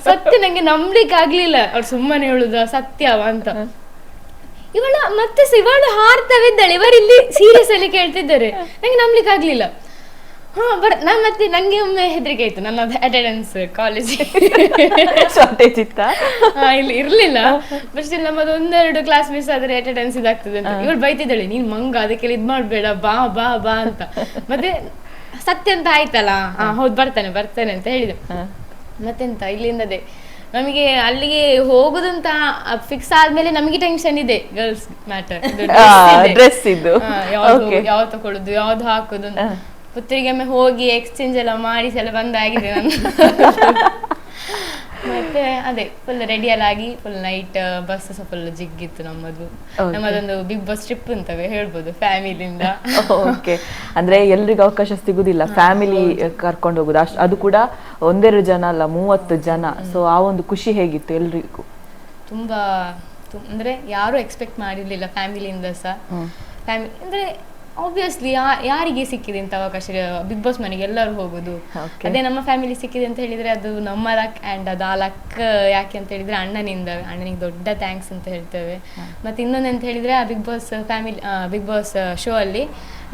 S4: ಸತ್ಯ ನಂಗೆ ನಂಬ್ಲಿಕ್ಕೆ ಆಗ್ಲಿಲ್ಲ ಅವ್ರು ಸುಮ್ಮನೆ ಹೇಳುದ ಸತ್ಯವ ಅಂತ. ಇವಳ ಮತ್ತೆ ಇವಳು ಹಾರ್ತವಿದ್ದಾಳೆ ಇಲ್ಲಿ ಸೀರಿಯಸ್ ಅಲ್ಲಿ ಕೇಳ್ತಿದ್ದಾರೆ. ನಂಗೆ ನಂಬ್ಲಿಕ್ಕೆ ಆಗ್ಲಿಲ್ಲ ಹಾ ಬರ್ ನಾನು ಮತ್ತೆ ನಂಗೆ ಒಮ್ಮೆ ಹೆದರಿಕೆ ಆಯ್ತು. ನನ್ನ ಅಟೆಂಡೆನ್ಸ್ ಕಾಲೇಜ್
S1: ಶಾರ್ಟೇಜ್ ಇತ್ತ
S4: ಇಲ್ಲಿ ಇರ್ಲಿಲ್ಲ. ಬಟ್ ಸ್ಟಿಲ್ ನಮ್ಮದು ಒಂದೆರಡು ಕ್ಲಾಸ್ ಮಿಸ್ ಆದ್ರೆ ಅಟೆಂಡೆನ್ಸ್ ಇದಾಗ್ತದೆ ಅಂತ. ಇವಳು ಬೈತಿದ್ದಾಳೆ ನೀನ್ ಮಂಗ ಅದಕ್ಕೆ ಇದ್ ಮಾಡ್ಬೇಡ ಬಾ ಬಾ ಬಾ ಅಂತ. ಮತ್ತೆ ಸತ್ಯ ಅಂತ ಆಯ್ತಲ್ಲ? ಹಾ. ಹೌದು ಬರ್ತೇನೆ ಬರ್ತೇನೆ ಅಂತ ಹೇಳಿದೆ. ಮತ್ತೆಂತ ಇಲ್ಲಿಂದದೇ ನಮಗೆ ಅಲ್ಲಿಗೆ ಹೋಗುದಂತ ಫಿಕ್ಸ್ ಆದ್ಮೇಲೆ ನಮಗೆ ಟೆನ್ಷನ್ ಇದೆ ಗರ್ಲ್ಸ್ ಮ್ಯಾಟರ್
S1: ಡ್ರೆಸ್ ಇದು.
S4: ಯಾವ್ದು
S1: ತಗೊಳ್ಳುದು
S4: ಯಾವ್ದು ಹಾಕುದು ಅಂತ. ಪುತ್ರಿಗೆ ಒಮ್ಮೆ ಹೋಗಿ ಎಕ್ಸ್ಚೇಂಜ್ ಎಲ್ಲ ಮಾಡಿ ಎಲ್ಲ ಬಂದಾಗಿದೆ ನಾನು ಮತ್ತೆ ಅದೇ ಫುಲ್ ರೆಡಿ ಎಲ್ಲ ಆಗಿ ಫುಲ್ ನೈಟ್ ಬಸ್ ಸಹ ಫುಲ್ ಜಿಗ್ಗಿತ್ತು ನಮ್ಮದು. ನಮ್ಮದೊಂದು ಬಿಗ್ ಬಾಸ್ ಟ್ರಿಪ್ ಅಂತವೆ ಹೇಳ್ಬೋದು ಫ್ಯಾಮಿಲಿಯಿಂದ
S1: ಓಕೆ ಅಂದ್ರೆ ಎಲ್ರಿಗೂ ಅವಕಾಶ ಸಿಗುದಿಲ್ಲ. ಫ್ಯಾಮಿಲಿ ಕರ್ಕೊಂಡು ಹೋಗುದು. ಅಷ್ಟು ಅದು ಕೂಡ ಒಂದೆರಡು ಜನ ಅಲ್ಲ ಮೂವತ್ತು ಜನ. ಸೊ ಆ ಒಂದು ಖುಷಿ ಹೇಗಿತ್ತು ಎಲ್ರಿಗೂ?
S4: ತುಂಬಾ ಅಂದ್ರೆ ಯಾರು ಎಕ್ಸ್ಪೆಕ್ಟ್ ಮಾಡಿರ್ಲಿಲ್ಲ ಫ್ಯಾಮಿಲಿಯಿಂದ ಸಹ. ಫ್ಯಾಮಿಲಿ ಅಂದ್ರೆ ಆಬ್ವಿಯಸ್ಲಿ ಯಾರಿಗೆ ಸಿಕ್ಕಿದೆ ಅಂತ ಅವಕಾಶ? ಬಿಗ್ ಬಾಸ್ ಮನೆಗೆ ಎಲ್ಲರೂ ಹೋಗೋದು. ಅದೇ ನಮ್ಮ ಫ್ಯಾಮಿಲಿ ಸಿಕ್ಕಿದೆ ಅಂತ ಹೇಳಿದ್ರೆ ಅದು ನಮ್ಮ ಲಕ್ ಅಂಡ್ ಅದು ಆ ಲಕ್ ಯಾಕೆ ಅಂತ ಹೇಳಿದ್ರೆ ಅಣ್ಣನಿಂದ ಅಣ್ಣನಿಗೆ ದೊಡ್ಡ ಥ್ಯಾಂಕ್ಸ್ ಅಂತ ಹೇಳ್ತೇವೆ. ಮತ್ತೆ ಇನ್ನೊಂದು ಅಂತ ಹೇಳಿದ್ರೆ ಆ Bigg Boss family Bigg Boss show ಅಲ್ಲಿ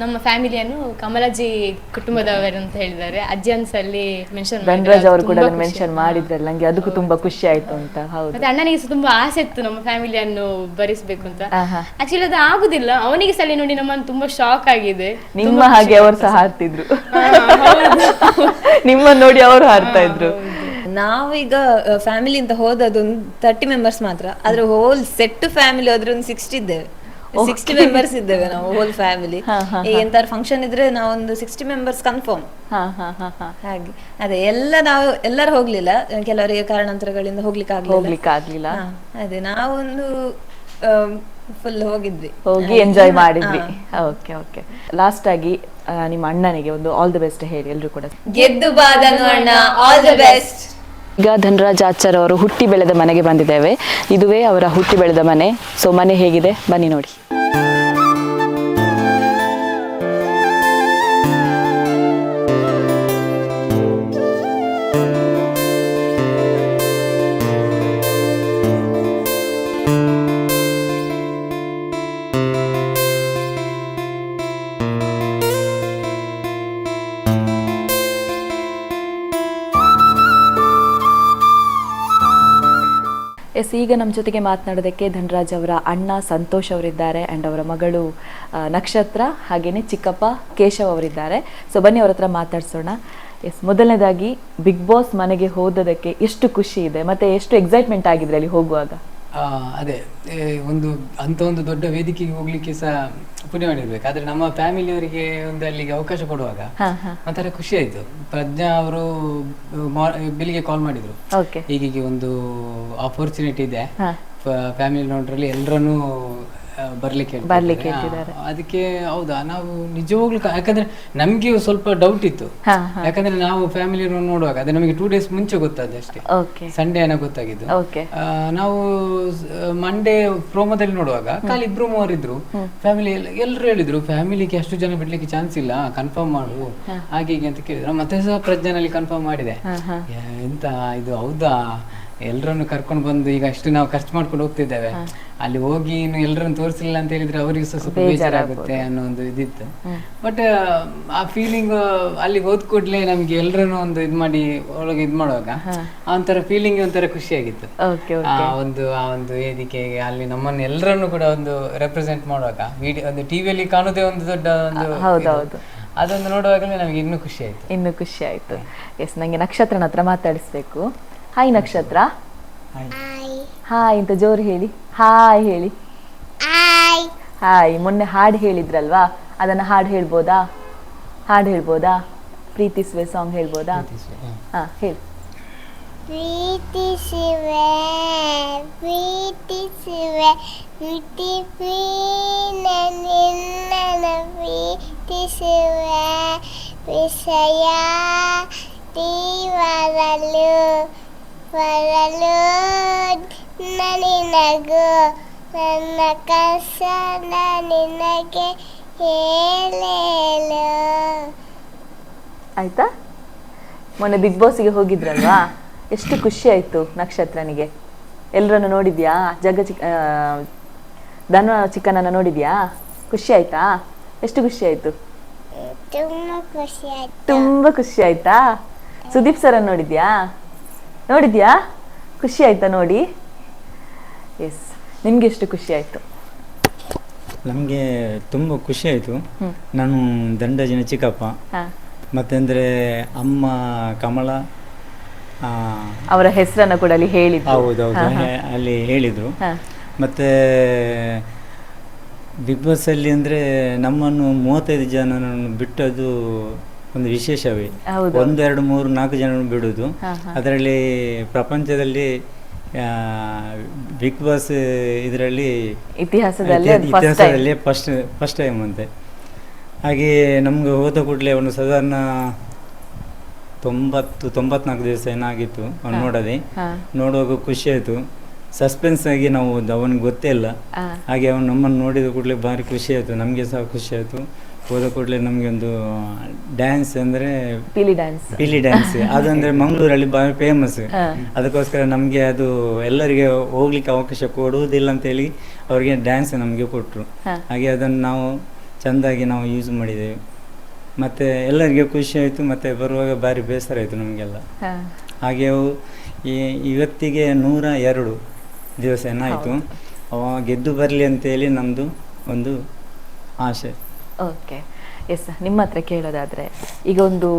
S4: ನಮ್ಮ ಫ್ಯಾಮಿಲಿಯನ್ನು ಕಮಲಾಜಿ ಕುಟುಂಬದವರು ಅಂತ ಹೇಳಿದ್ದಾರೆ. ಅಜ್ಜನ್ಸಲ್ಲಿ ಮೆನ್ಷನ್
S1: ಧನರಾಜ್ ಅವರು ಕೂಡ ಅದನ್ನ ಮೆನ್ಷನ್ ಮಾಡಿದ್ರಲ್ಲ ನಂಗೆ ಅದಕ್ಕೂ ತುಂಬಾ ಖುಷಿ ಆಯ್ತು ಅಂತ ಹೌದು.
S4: ಮತ್ತೆ ಅಣ್ಣನಿಗೆ ಸಹ ತುಂಬಾ ಆಸೆ ಇತ್ತು ನಮ್ಮ ಫ್ಯಾಮಿಲಿಯನ್ನು ಭರಿಸಬೇಕು ಅಂತ. ಆಕ್ಚುಲಿ ಅದು ಆಗುದಿಲ್ಲ. ಅವನಿಗೆ ಸಲ ನೋಡಿ ನಮ್ಮನ್ನು ತುಂಬಾ ಶಾಕ್ ಆಗಿದೆ.
S1: ನಿಮ್ಮ ಹಾಗೆ ಅವರು ಸಹ ಹಾರ್ತಿದ್ರು. ನಿಮ್ಮ ನೋಡಿ ಅವರು ಹಾರ್ತಾ ಇದ್ರು.
S2: ನಾವೀಗ ಫ್ಯಾಮಿಲಿ ಅಂತ ಹೋದದ್ದು ಒಂದು ತರ್ಟಿ ಮೆಂಬರ್ಸ್ ಮಾತ್ರ. ಆದ್ರೆ ಹೋಲ್ ಸೆಟ್ ಫ್ಯಾಮಿಲಿ ಹೋದ್ರೆ ಒಂದು ಸಿಕ್ಸ್ಟಿ ಇದ್ದೇವೆ. ಸಿಕ್ಸ್ಟಿ ಮೆಂಬರ್ಸ್ ಇದ್ದೇವೆ ನಾವು ಹೋಲ್ ಫ್ಯಾಮಿಲಿ ಈಗ ಎಂತಾರು ಫಂಕ್ಷನ್ ಇದ್ರೆ ನಾವೊಂದು ಸಿಕ್ಸ್ಟಿ ಮೆಂಬರ್ಸ್ ಕನ್ಫರ್ಮ್ ಹಾಗೆ. ಅದೇ ಎಲ್ಲ ನಾವು ಎಲ್ಲರೂ ಹೋಗ್ಲಿಲ್ಲ. ಕೆಲವರಿಗೆ ಕಾರಣಾಂತರಗಳಿಂದ ಹೋಗ್ಲಿಕ್ಕೆ ಆಗ್ಲಿಲ್ಲ.
S1: ಹೋಗ್ಲಿಕ್ಕೆ ಆಗ್ಲಿಲ್ಲ.
S2: ಅದೇ ನಾವೊಂದು ಫುಲ್ ಹೋಗಿದ್ವಿ.
S1: ಹೋಗಿ ಎಂಜಾಯ್ ಮಾಡಿದ್ವಿ. ಓಕೆ ಓಕೆ ಲಾಸ್ಟ್ ಆಗಿ ನಿಮ್ಮ ಅಣ್ಣನಿಗೆ ಒಂದು ಆಲ್ ದಿ ಬೆಸ್ಟ್ ಹೇಳಿ ಎಲ್ಲರೂ ಕೂಡ.
S2: ಗೆದ್ದು ಬಾದನು ಅಣ್ಣ ಆಲ್ ದ ಬೆಸ್ಟ್
S1: ಈಗ ಧನರಾಜ್ ಆಚಾರ್ ಅವರು ಹುಟ್ಟಿ ಬೆಳೆದ ಮನೆಗೆ ಬಂದಿದ್ದೇವೆ. ಇದುವೇ ಅವರ ಹುಟ್ಟಿ ಬೆಳೆದ ಮನೆ. ಸೊ ಮನೆ ಹೇಗಿದೆ? ಬನ್ನಿ ನೋಡಿ. ಈಗ ನಮ್ಮ ಜೊತೆಗೆ ಮಾತನಾಡೋದಕ್ಕೆ ಧನರಾಜ್ ಅವರ ಅಣ್ಣ ಸಂತೋಷ್ ಅವರಿದ್ದಾರೆ ಆ್ಯಂಡ್ ಅವರ ಮಗಳು ನಕ್ಷತ್ರ ಹಾಗೆಯೇ ಚಿಕ್ಕಪ್ಪ ಕೇಶವ್ ಅವರಿದ್ದಾರೆ. ಸೊ ಬನ್ನಿ ಅವ್ರ ಹತ್ರ ಮಾತಾಡ್ಸೋಣ. ಎಸ್ ಮೊದಲನೇದಾಗಿ ಬಿಗ್ ಬಾಸ್ ಮನೆಗೆ ಹೋದದಕ್ಕೆ ಎಷ್ಟು ಖುಷಿ ಇದೆ, ಮತ್ತೆ ಎಷ್ಟು ಎಕ್ಸೈಟ್ಮೆಂಟ್ ಆಗಿದ್ರೆ ಅಲ್ಲಿ ಹೋಗುವಾಗ?
S5: ಅದೇ ಒಂದು ಅಂತ ಒಂದು ದೊಡ್ಡ ವೇದಿಕೆಗೆ ಹೋಗ್ಲಿಕ್ಕೆ ಸಹ ಪುಣ್ಯ ಮಾಡಿರ್ಬೇಕು. ಆದ್ರೆ ನಮ್ಮ ಫ್ಯಾಮಿಲಿಯವರಿಗೆ ಒಂದು ಅಲ್ಲಿಗೆ ಅವಕಾಶ ಕೊಡುವಾಗ. ಒಂಥರ ಖುಷಿ ಆಯ್ತು. ಪ್ರಜ್ಞಾ ಅವರು ಬೆಳಿಗ್ಗೆ ಕಾಲ್ ಮಾಡಿದ್ರು. ಹೀಗೀಗೆ ಒಂದು ಆಪರ್ಚುನಿಟಿ ಇದೆ. ಫ್ಯಾಮಿಲಿ ನೋಡ್ರಲ್ಲಿ ಎಲ್ಲರನ್ನೂ ಬರ್ಲಿಕ್ಕೆ.
S1: ಬರ್ಲಿಕ್ಕೆ ಹೇಳ್ತಿದ್ದಾರೆ.
S5: ಅದಕ್ಕೆ ಹೌದಾ? ನಾವು ನಿಜವಾಗ್ಲೂ ಕ- ಯಾಕಂದ್ರೆ ನಮ್ಗೆ ಸ್ವಲ್ಪ ಡೌಟ್ ಇತ್ತು.
S1: ಹಾ,
S5: ಯಾಕಂದ್ರೆ ನಾವು ಫ್ಯಾಮಿಲಿ ನೋಡುವಾಗ ಅದು ನಮಗೆ ಟೂ ಡೇಸ್ ಮುಂಚೆ ಗೊತ್ತಾದ ಅಷ್ಟೇ.
S1: ಓಕೆ
S5: ಸಂಡೇ ಏನೋ ಗೊತ್ತಾಗಿದ್ದು.
S1: ಓಕೆ
S5: ಆ, ನಾವು ಮಂಡೇ ಪ್ರೋಮೋದಲ್ಲಿ ನೋಡುವಾಗ ಖಾಲಿ ಇಬ್ರು ಮೂವರು ಇದ್ರು. ಫ್ಯಾಮಿಲಿ ಎಲ್ಲರೂ ಹೇಳಿದ್ರು ಫ್ಯಾಮಿಲಿಗೆ ಅಷ್ಟು ಜನ ಬಿಡ್ಲಿಕ್ಕೆ ಚಾನ್ಸ್ ಇಲ್ಲ ಕನ್ಫರ್ಮ್ ಮಾಡು. ಹಾಗೆ ಹೀಗೆ ಅಂತ ಕೇಳಿದ್ರು. ಮತ್ತೆ ಸಹ ಪ್ರಜ್ಞಾನಲ್ಲಿ ಕನ್ಫರ್ಮ್ ಮಾಡಿದೆ. ಯಾ, ಎಂತ ಇದು ಹೌದಾ? ಎಲ್ಲರನ್ನು ಕರ್ಕೊಂಡು ಬಂದು ಈಗ ಅಷ್ಟು ನಾವು ಖರ್ಚು ಮಾಡ್ಕೊಂಡು ಹೋಗ್ತಿದ್ದೇವೆ. ಅಲ್ಲಿ ಹೋಗಿ ಇನ್ನು ಎಲ್ಲರನ್ನು ತೋರಿಸಲಿಲ್ಲ ಅಂತ ಹೇಳಿದ್ರೆ ಅವರಿಗೂ ಸಹ ಸ್ವಲ್ಪ ಬೇಜಾರಾಗುತ್ತೆ ಅನ್ನೋ ಒಂದು ಇದಿತ್ತು. ಬಟ್ ಆ ಫೀಲಿಂಗ್ ಅಲ್ಲಿ ಹೋದ್ ಕೂಡ್ಲೆ ನಮ್ಗೆ ಎಲ್ಲರನ್ನು ಒಂದು ಇದು ಮಾಡಿ ಒಳಗೆ ಇದು ಮಾಡುವಾಗ ಆ ಒಂಥರ ಫೀಲಿಂಗ್ ಒಂಥರ ಖುಷಿಯಾಗಿತ್ತು. ಆ ಒಂದು ಆ ಒಂದು ವೇದಿಕೆಗೆ ಅಲ್ಲಿ ನಮ್ಮನ್ನು ಎಲ್ಲರನ್ನು ಕೂಡ ಒಂದು ರೆಪ್ರೆಸೆಂಟ್ ಮಾಡುವಾಗ ವಿಡಿಯೋ ಒಂದು ಟಿವಿಯಲ್ಲಿ ಕಾಣುದೇ ಒಂದು ದೊಡ್ಡ ಒಂದು. ಅದೊಂದು ನೋಡುವಾಗಲೇ ನಮಗೆ ಇನ್ನೂ ಖುಷಿ ಆಯ್ತು
S1: ಇನ್ನು ಖುಷಿ ಆಯ್ತು ಎಸ್ ನಂಗೆ ನಕ್ಷತ್ರನ ಹತ್ರ ಮಾತಾಡಿಸ್ಬೇಕು. ಹಾಯ್ ನಕ್ಷತ್ರ ಹಾಯ್ ಅಂತ ಜೋರು ಹೇಳಿ. ಹಾಯ್ ಹೇಳಿ.
S7: ಆಯ್
S1: ಹಾಯ್ ಮೊನ್ನೆ ಹಾಡು ಹೇಳಿದ್ರಲ್ವಾ? ಅದನ್ನ ಹಾಡು ಹೇಳ್ಬೋದಾ? ಹಾಡು ಹೇಳ್ಬೋದಾ? ಪ್ರೀತಿಸುವೆ ಸಾಂಗ್ ಹೇಳ್ಬೋದಾ? ಹಾ. ಹೇಳಿ.
S7: ಪ್ರೀತಿಸುವೆ ಪ್ರೀತಿಸುವೆ ಪ್ರೀತಿ ನಿನ್ನ ಪ್ರೀತಿಸುವೆ ವಿಷಯ ತೀವರಲು ಬರಲು ನಿನಗು ನನ್ನ ಕಸ ನಿನಗೆ ಹೇಳಲು
S1: ಆಯ್ತಾ? ಮೊನ್ನೆ ಬಿಗ್ ಬಾಸ್ಗೆ ಹೋಗಿದ್ರಲ್ವಾ? ಎಷ್ಟು ಖುಷಿ ಆಯ್ತು ನಕ್ಷತ್ರನಿಗೆ. ಎಲ್ಲರನ್ನು ನೋಡಿದ್ಯಾ? ಜಗ ಚಿಕ್ಕ ಧನ ಚಿಕ್ಕನನ್ನು ನೋಡಿದ್ಯಾ? ಖುಷಿ ಆಯ್ತಾ? ಎಷ್ಟು ಖುಷಿ ಆಯ್ತು?
S7: ತುಂಬ ಖುಷಿ ಆಯ್ತು?
S1: ತುಂಬಾ ಖುಷಿ ಆಯ್ತಾ? ಸುದೀಪ್ ಸರ್ ನೋಡಿದ್ಯಾ? ನೋಡಿದ್ಯಾ? ಖುಷಿ ಆಯ್ತಾ ನೋಡಿ? ಎಸ್ ನಿಮ್ಗೆ ಎಷ್ಟು ಖುಷಿ ಆಯ್ತು?
S6: ನಮಗೆ ತುಂಬ ಖುಷಿ ಆಯಿತು. ನಾನು ದಂಡಜಿನ ಚಿಕ್ಕಪ್ಪ.
S1: ಮತ್ತೆ
S6: ಅಂದ್ರೆ ಅಮ್ಮ ಕಮಲ ಆ,
S1: ಅವರ ಹೆಸರನ್ನ ಕೂಡ ಅಲ್ಲಿ ಹೇಳಿದ್ರು.
S6: ಹೌದೌದು. ಅಲ್ಲಿ ಹೇಳಿದರು. ಮತ್ತೆ ಬಿಗ್ ಬಾಸ್ ಅಲ್ಲಿ ಅಂದರೆ ನಮ್ಮನ್ನು ಮೂವತ್ತೈದು ಜನರನ್ನು ಬಿಟ್ಟದ್ದು ಒಂದು ವಿಶೇಷವೇ.
S1: ಒಂದೆರಡು
S6: ಒಂದು ಎರಡು ಮೂರು ನಾಲ್ಕು ಜನರನ್ನು ಬಿಡುವುದು ಅದರಲ್ಲಿ ಪ್ರಪಂಚದಲ್ಲಿ ಬಿಗ್ ಬಾಸ್ ಇದರಲ್ಲಿ
S1: ಇತಿಹಾಸದಲ್ಲಿ
S6: ಫಸ್ಟ್ ಫಸ್ಟ್ ಟೈಮ್ ಅಂತೆ. ಹಾಗೆ ನಮ್ಗೆ ಹೋದ ಕೂಡಲೇ ಅವನು ಸಾಧಾರಣ ತೊಂಬತ್ತು ತೊಂಬತ್ನಾಲ್ಕು ದಿವಸ ಏನಾಗಿತ್ತು ಅವ್ನು ನೋಡದೆ. ನೋಡುವಾಗ ಖುಷಿ ಆಯಿತು. ಸಸ್ಪೆನ್ಸ್ ಆಗಿ ನಾವು ಅವನಿಗೆ ಗೊತ್ತೇ ಇಲ್ಲ. ಹಾಗೆ ಅವನು ನಮ್ಮನ್ನು ನೋಡಿದ ಕೂಡಲೇ ಭಾರಿ ಖುಷಿ ಆಯಿತು. ನಮಗೆ ಸಹ ಖುಷಿ ಆಯಿತು. ಹೋದ ಕೂಡಲೇ ನಮಗೆ ಒಂದು ಡ್ಯಾನ್ಸ್ ಅಂದರೆ
S1: ಪೀಲಿ ಡ್ಯಾನ್ಸ್
S6: ಪಿಲಿ ಡ್ಯಾನ್ಸ್ ಅದಂದ್ರೆ ಮಂಗಳೂರಲ್ಲಿ ಬಹಳ ಫೇಮಸ್ ಅದಕ್ಕೋಸ್ಕರ ನಮಗೆ ಅದು ಎಲ್ಲರಿಗೆ ಹೋಗ್ಲಿಕ್ಕೆ ಅವಕಾಶ ಕೊಡುವುದಿಲ್ಲ ಅಂತೇಳಿ ಅವರಿಗೆ ಡ್ಯಾನ್ಸ್ ನಮಗೆ ಕೊಟ್ಟರು ಹಾಗೆ ಅದನ್ನು ನಾವು ಚೆಂದಾಗಿ ನಾವು ಯೂಸ್ ಮಾಡಿದ್ದೇವೆ. ಮತ್ತೆ ಎಲ್ಲರಿಗೆ ಖುಷಿ ಆಯಿತು ಮತ್ತು ಬರುವಾಗ ಭಾರಿ ಬೇಸರ ಆಯಿತು ನಮಗೆಲ್ಲ. ಹಾಗೆ ಅವು ಈ ಇವತ್ತಿಗೆ ನೂರ ಎರಡು ದಿವಸ ಏನಾಯಿತು? ಅವ ಗೆದ್ದು ಬರಲಿ ಅಂತೇಳಿ ನಮ್ಮದು ಒಂದು ಆಸೆ.
S1: ಓಕೆ ಎಸ್ ನಿಮ್ಮ ಹತ್ರ ಕೇಳೋದಾದ್ರೆ ಈಗ ಒಂದು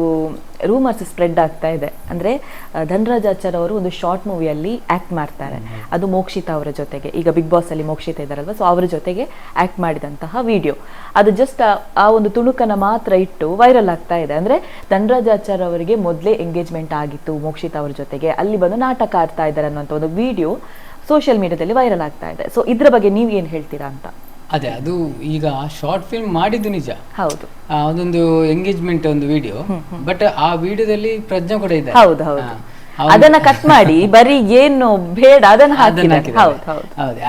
S1: ರೂಮರ್ಸ್ ಸ್ಪ್ರೆಡ್ ಆಗ್ತಾ ಇದೆ. ಅಂದ್ರೆ ಧನ್ರಾಜ್ ಧನರಾಜ್ ಆಚಾರ್ ಅವರು ಒಂದು ಶಾರ್ಟ್ ಮೂವಿಯಲ್ಲಿ ಆ್ಯಕ್ಟ್ ಮಾಡ್ತಾರೆ. ಅದು ಮೋಕ್ಷಿತಾ ಅವರ ಜೊತೆಗೆ. ಈಗ ಬಿಗ್ ಬಾಸಲ್ಲಿ ಅಲ್ಲಿ ಮೋಕ್ಷಿತಾ ಇದ್ದಾರಲ್ವಾ? ಸೊ ಅವರ ಜೊತೆಗೆ ಆ್ಯಕ್ಟ್ ಮಾಡಿದಂತಹ ವಿಡಿಯೋ ಅದು ಜಸ್ಟ್ ಆ ಒಂದು ತುಣುಕನ್ನು ಮಾತ್ರ ಇಟ್ಟು ವೈರಲ್ ಆಗ್ತಾ ಇದೆ. ಅಂದರೆ ಧನರಾಜ್ ಆಚಾರ್ ಅವರಿಗೆ ಮೊದಲೇ ಎಂಗೇಜ್ಮೆಂಟ್ ಆಗಿತ್ತು ಮೋಕ್ಷಿತಾ ಅವರ ಜೊತೆಗೆ. ಅಲ್ಲಿ ಬಂದು ನಾಟಕ ಆಡ್ತಾ ಇದ್ದಾರೆ ಅನ್ನುವಂಥ ಒಂದು ವಿಡಿಯೋ ಸೋಷಿಯಲ್ ಮೀಡಿಯಾದಲ್ಲಿ ವೈರಲ್ ಆಗ್ತಾ ಇದೆ. ಸೊ ಇದ್ರ ಬಗ್ಗೆ ನೀವು ಏನು ಹೇಳ್ತೀರಾ ಅಂತ?
S5: ಅದೇ ಅದು ಈಗ ಶಾರ್ಟ್ ಫಿಲ್ಮ್ ಮಾಡಿದ್ದು ನಿಜ.
S1: ಹೌದು.
S5: ಅದೊಂದು ಎಂಗೇಜ್ಮೆಂಟ್ ಒಂದು ವಿಡಿಯೋ ಬಟ್ ಆ ವಿಡಿಯೋದಲ್ಲಿ ಪ್ರಜ್ಞಾ ಕೂಡ ಇದೆ
S1: ಹೌದು ಹೌದು. ಅದನ್ನ ಕಟ್ ಮಾಡಿ ಬರೀ ಏನು ಬೇಡ ಅದನ್ನ ಹಾಕಿ ಹೌದು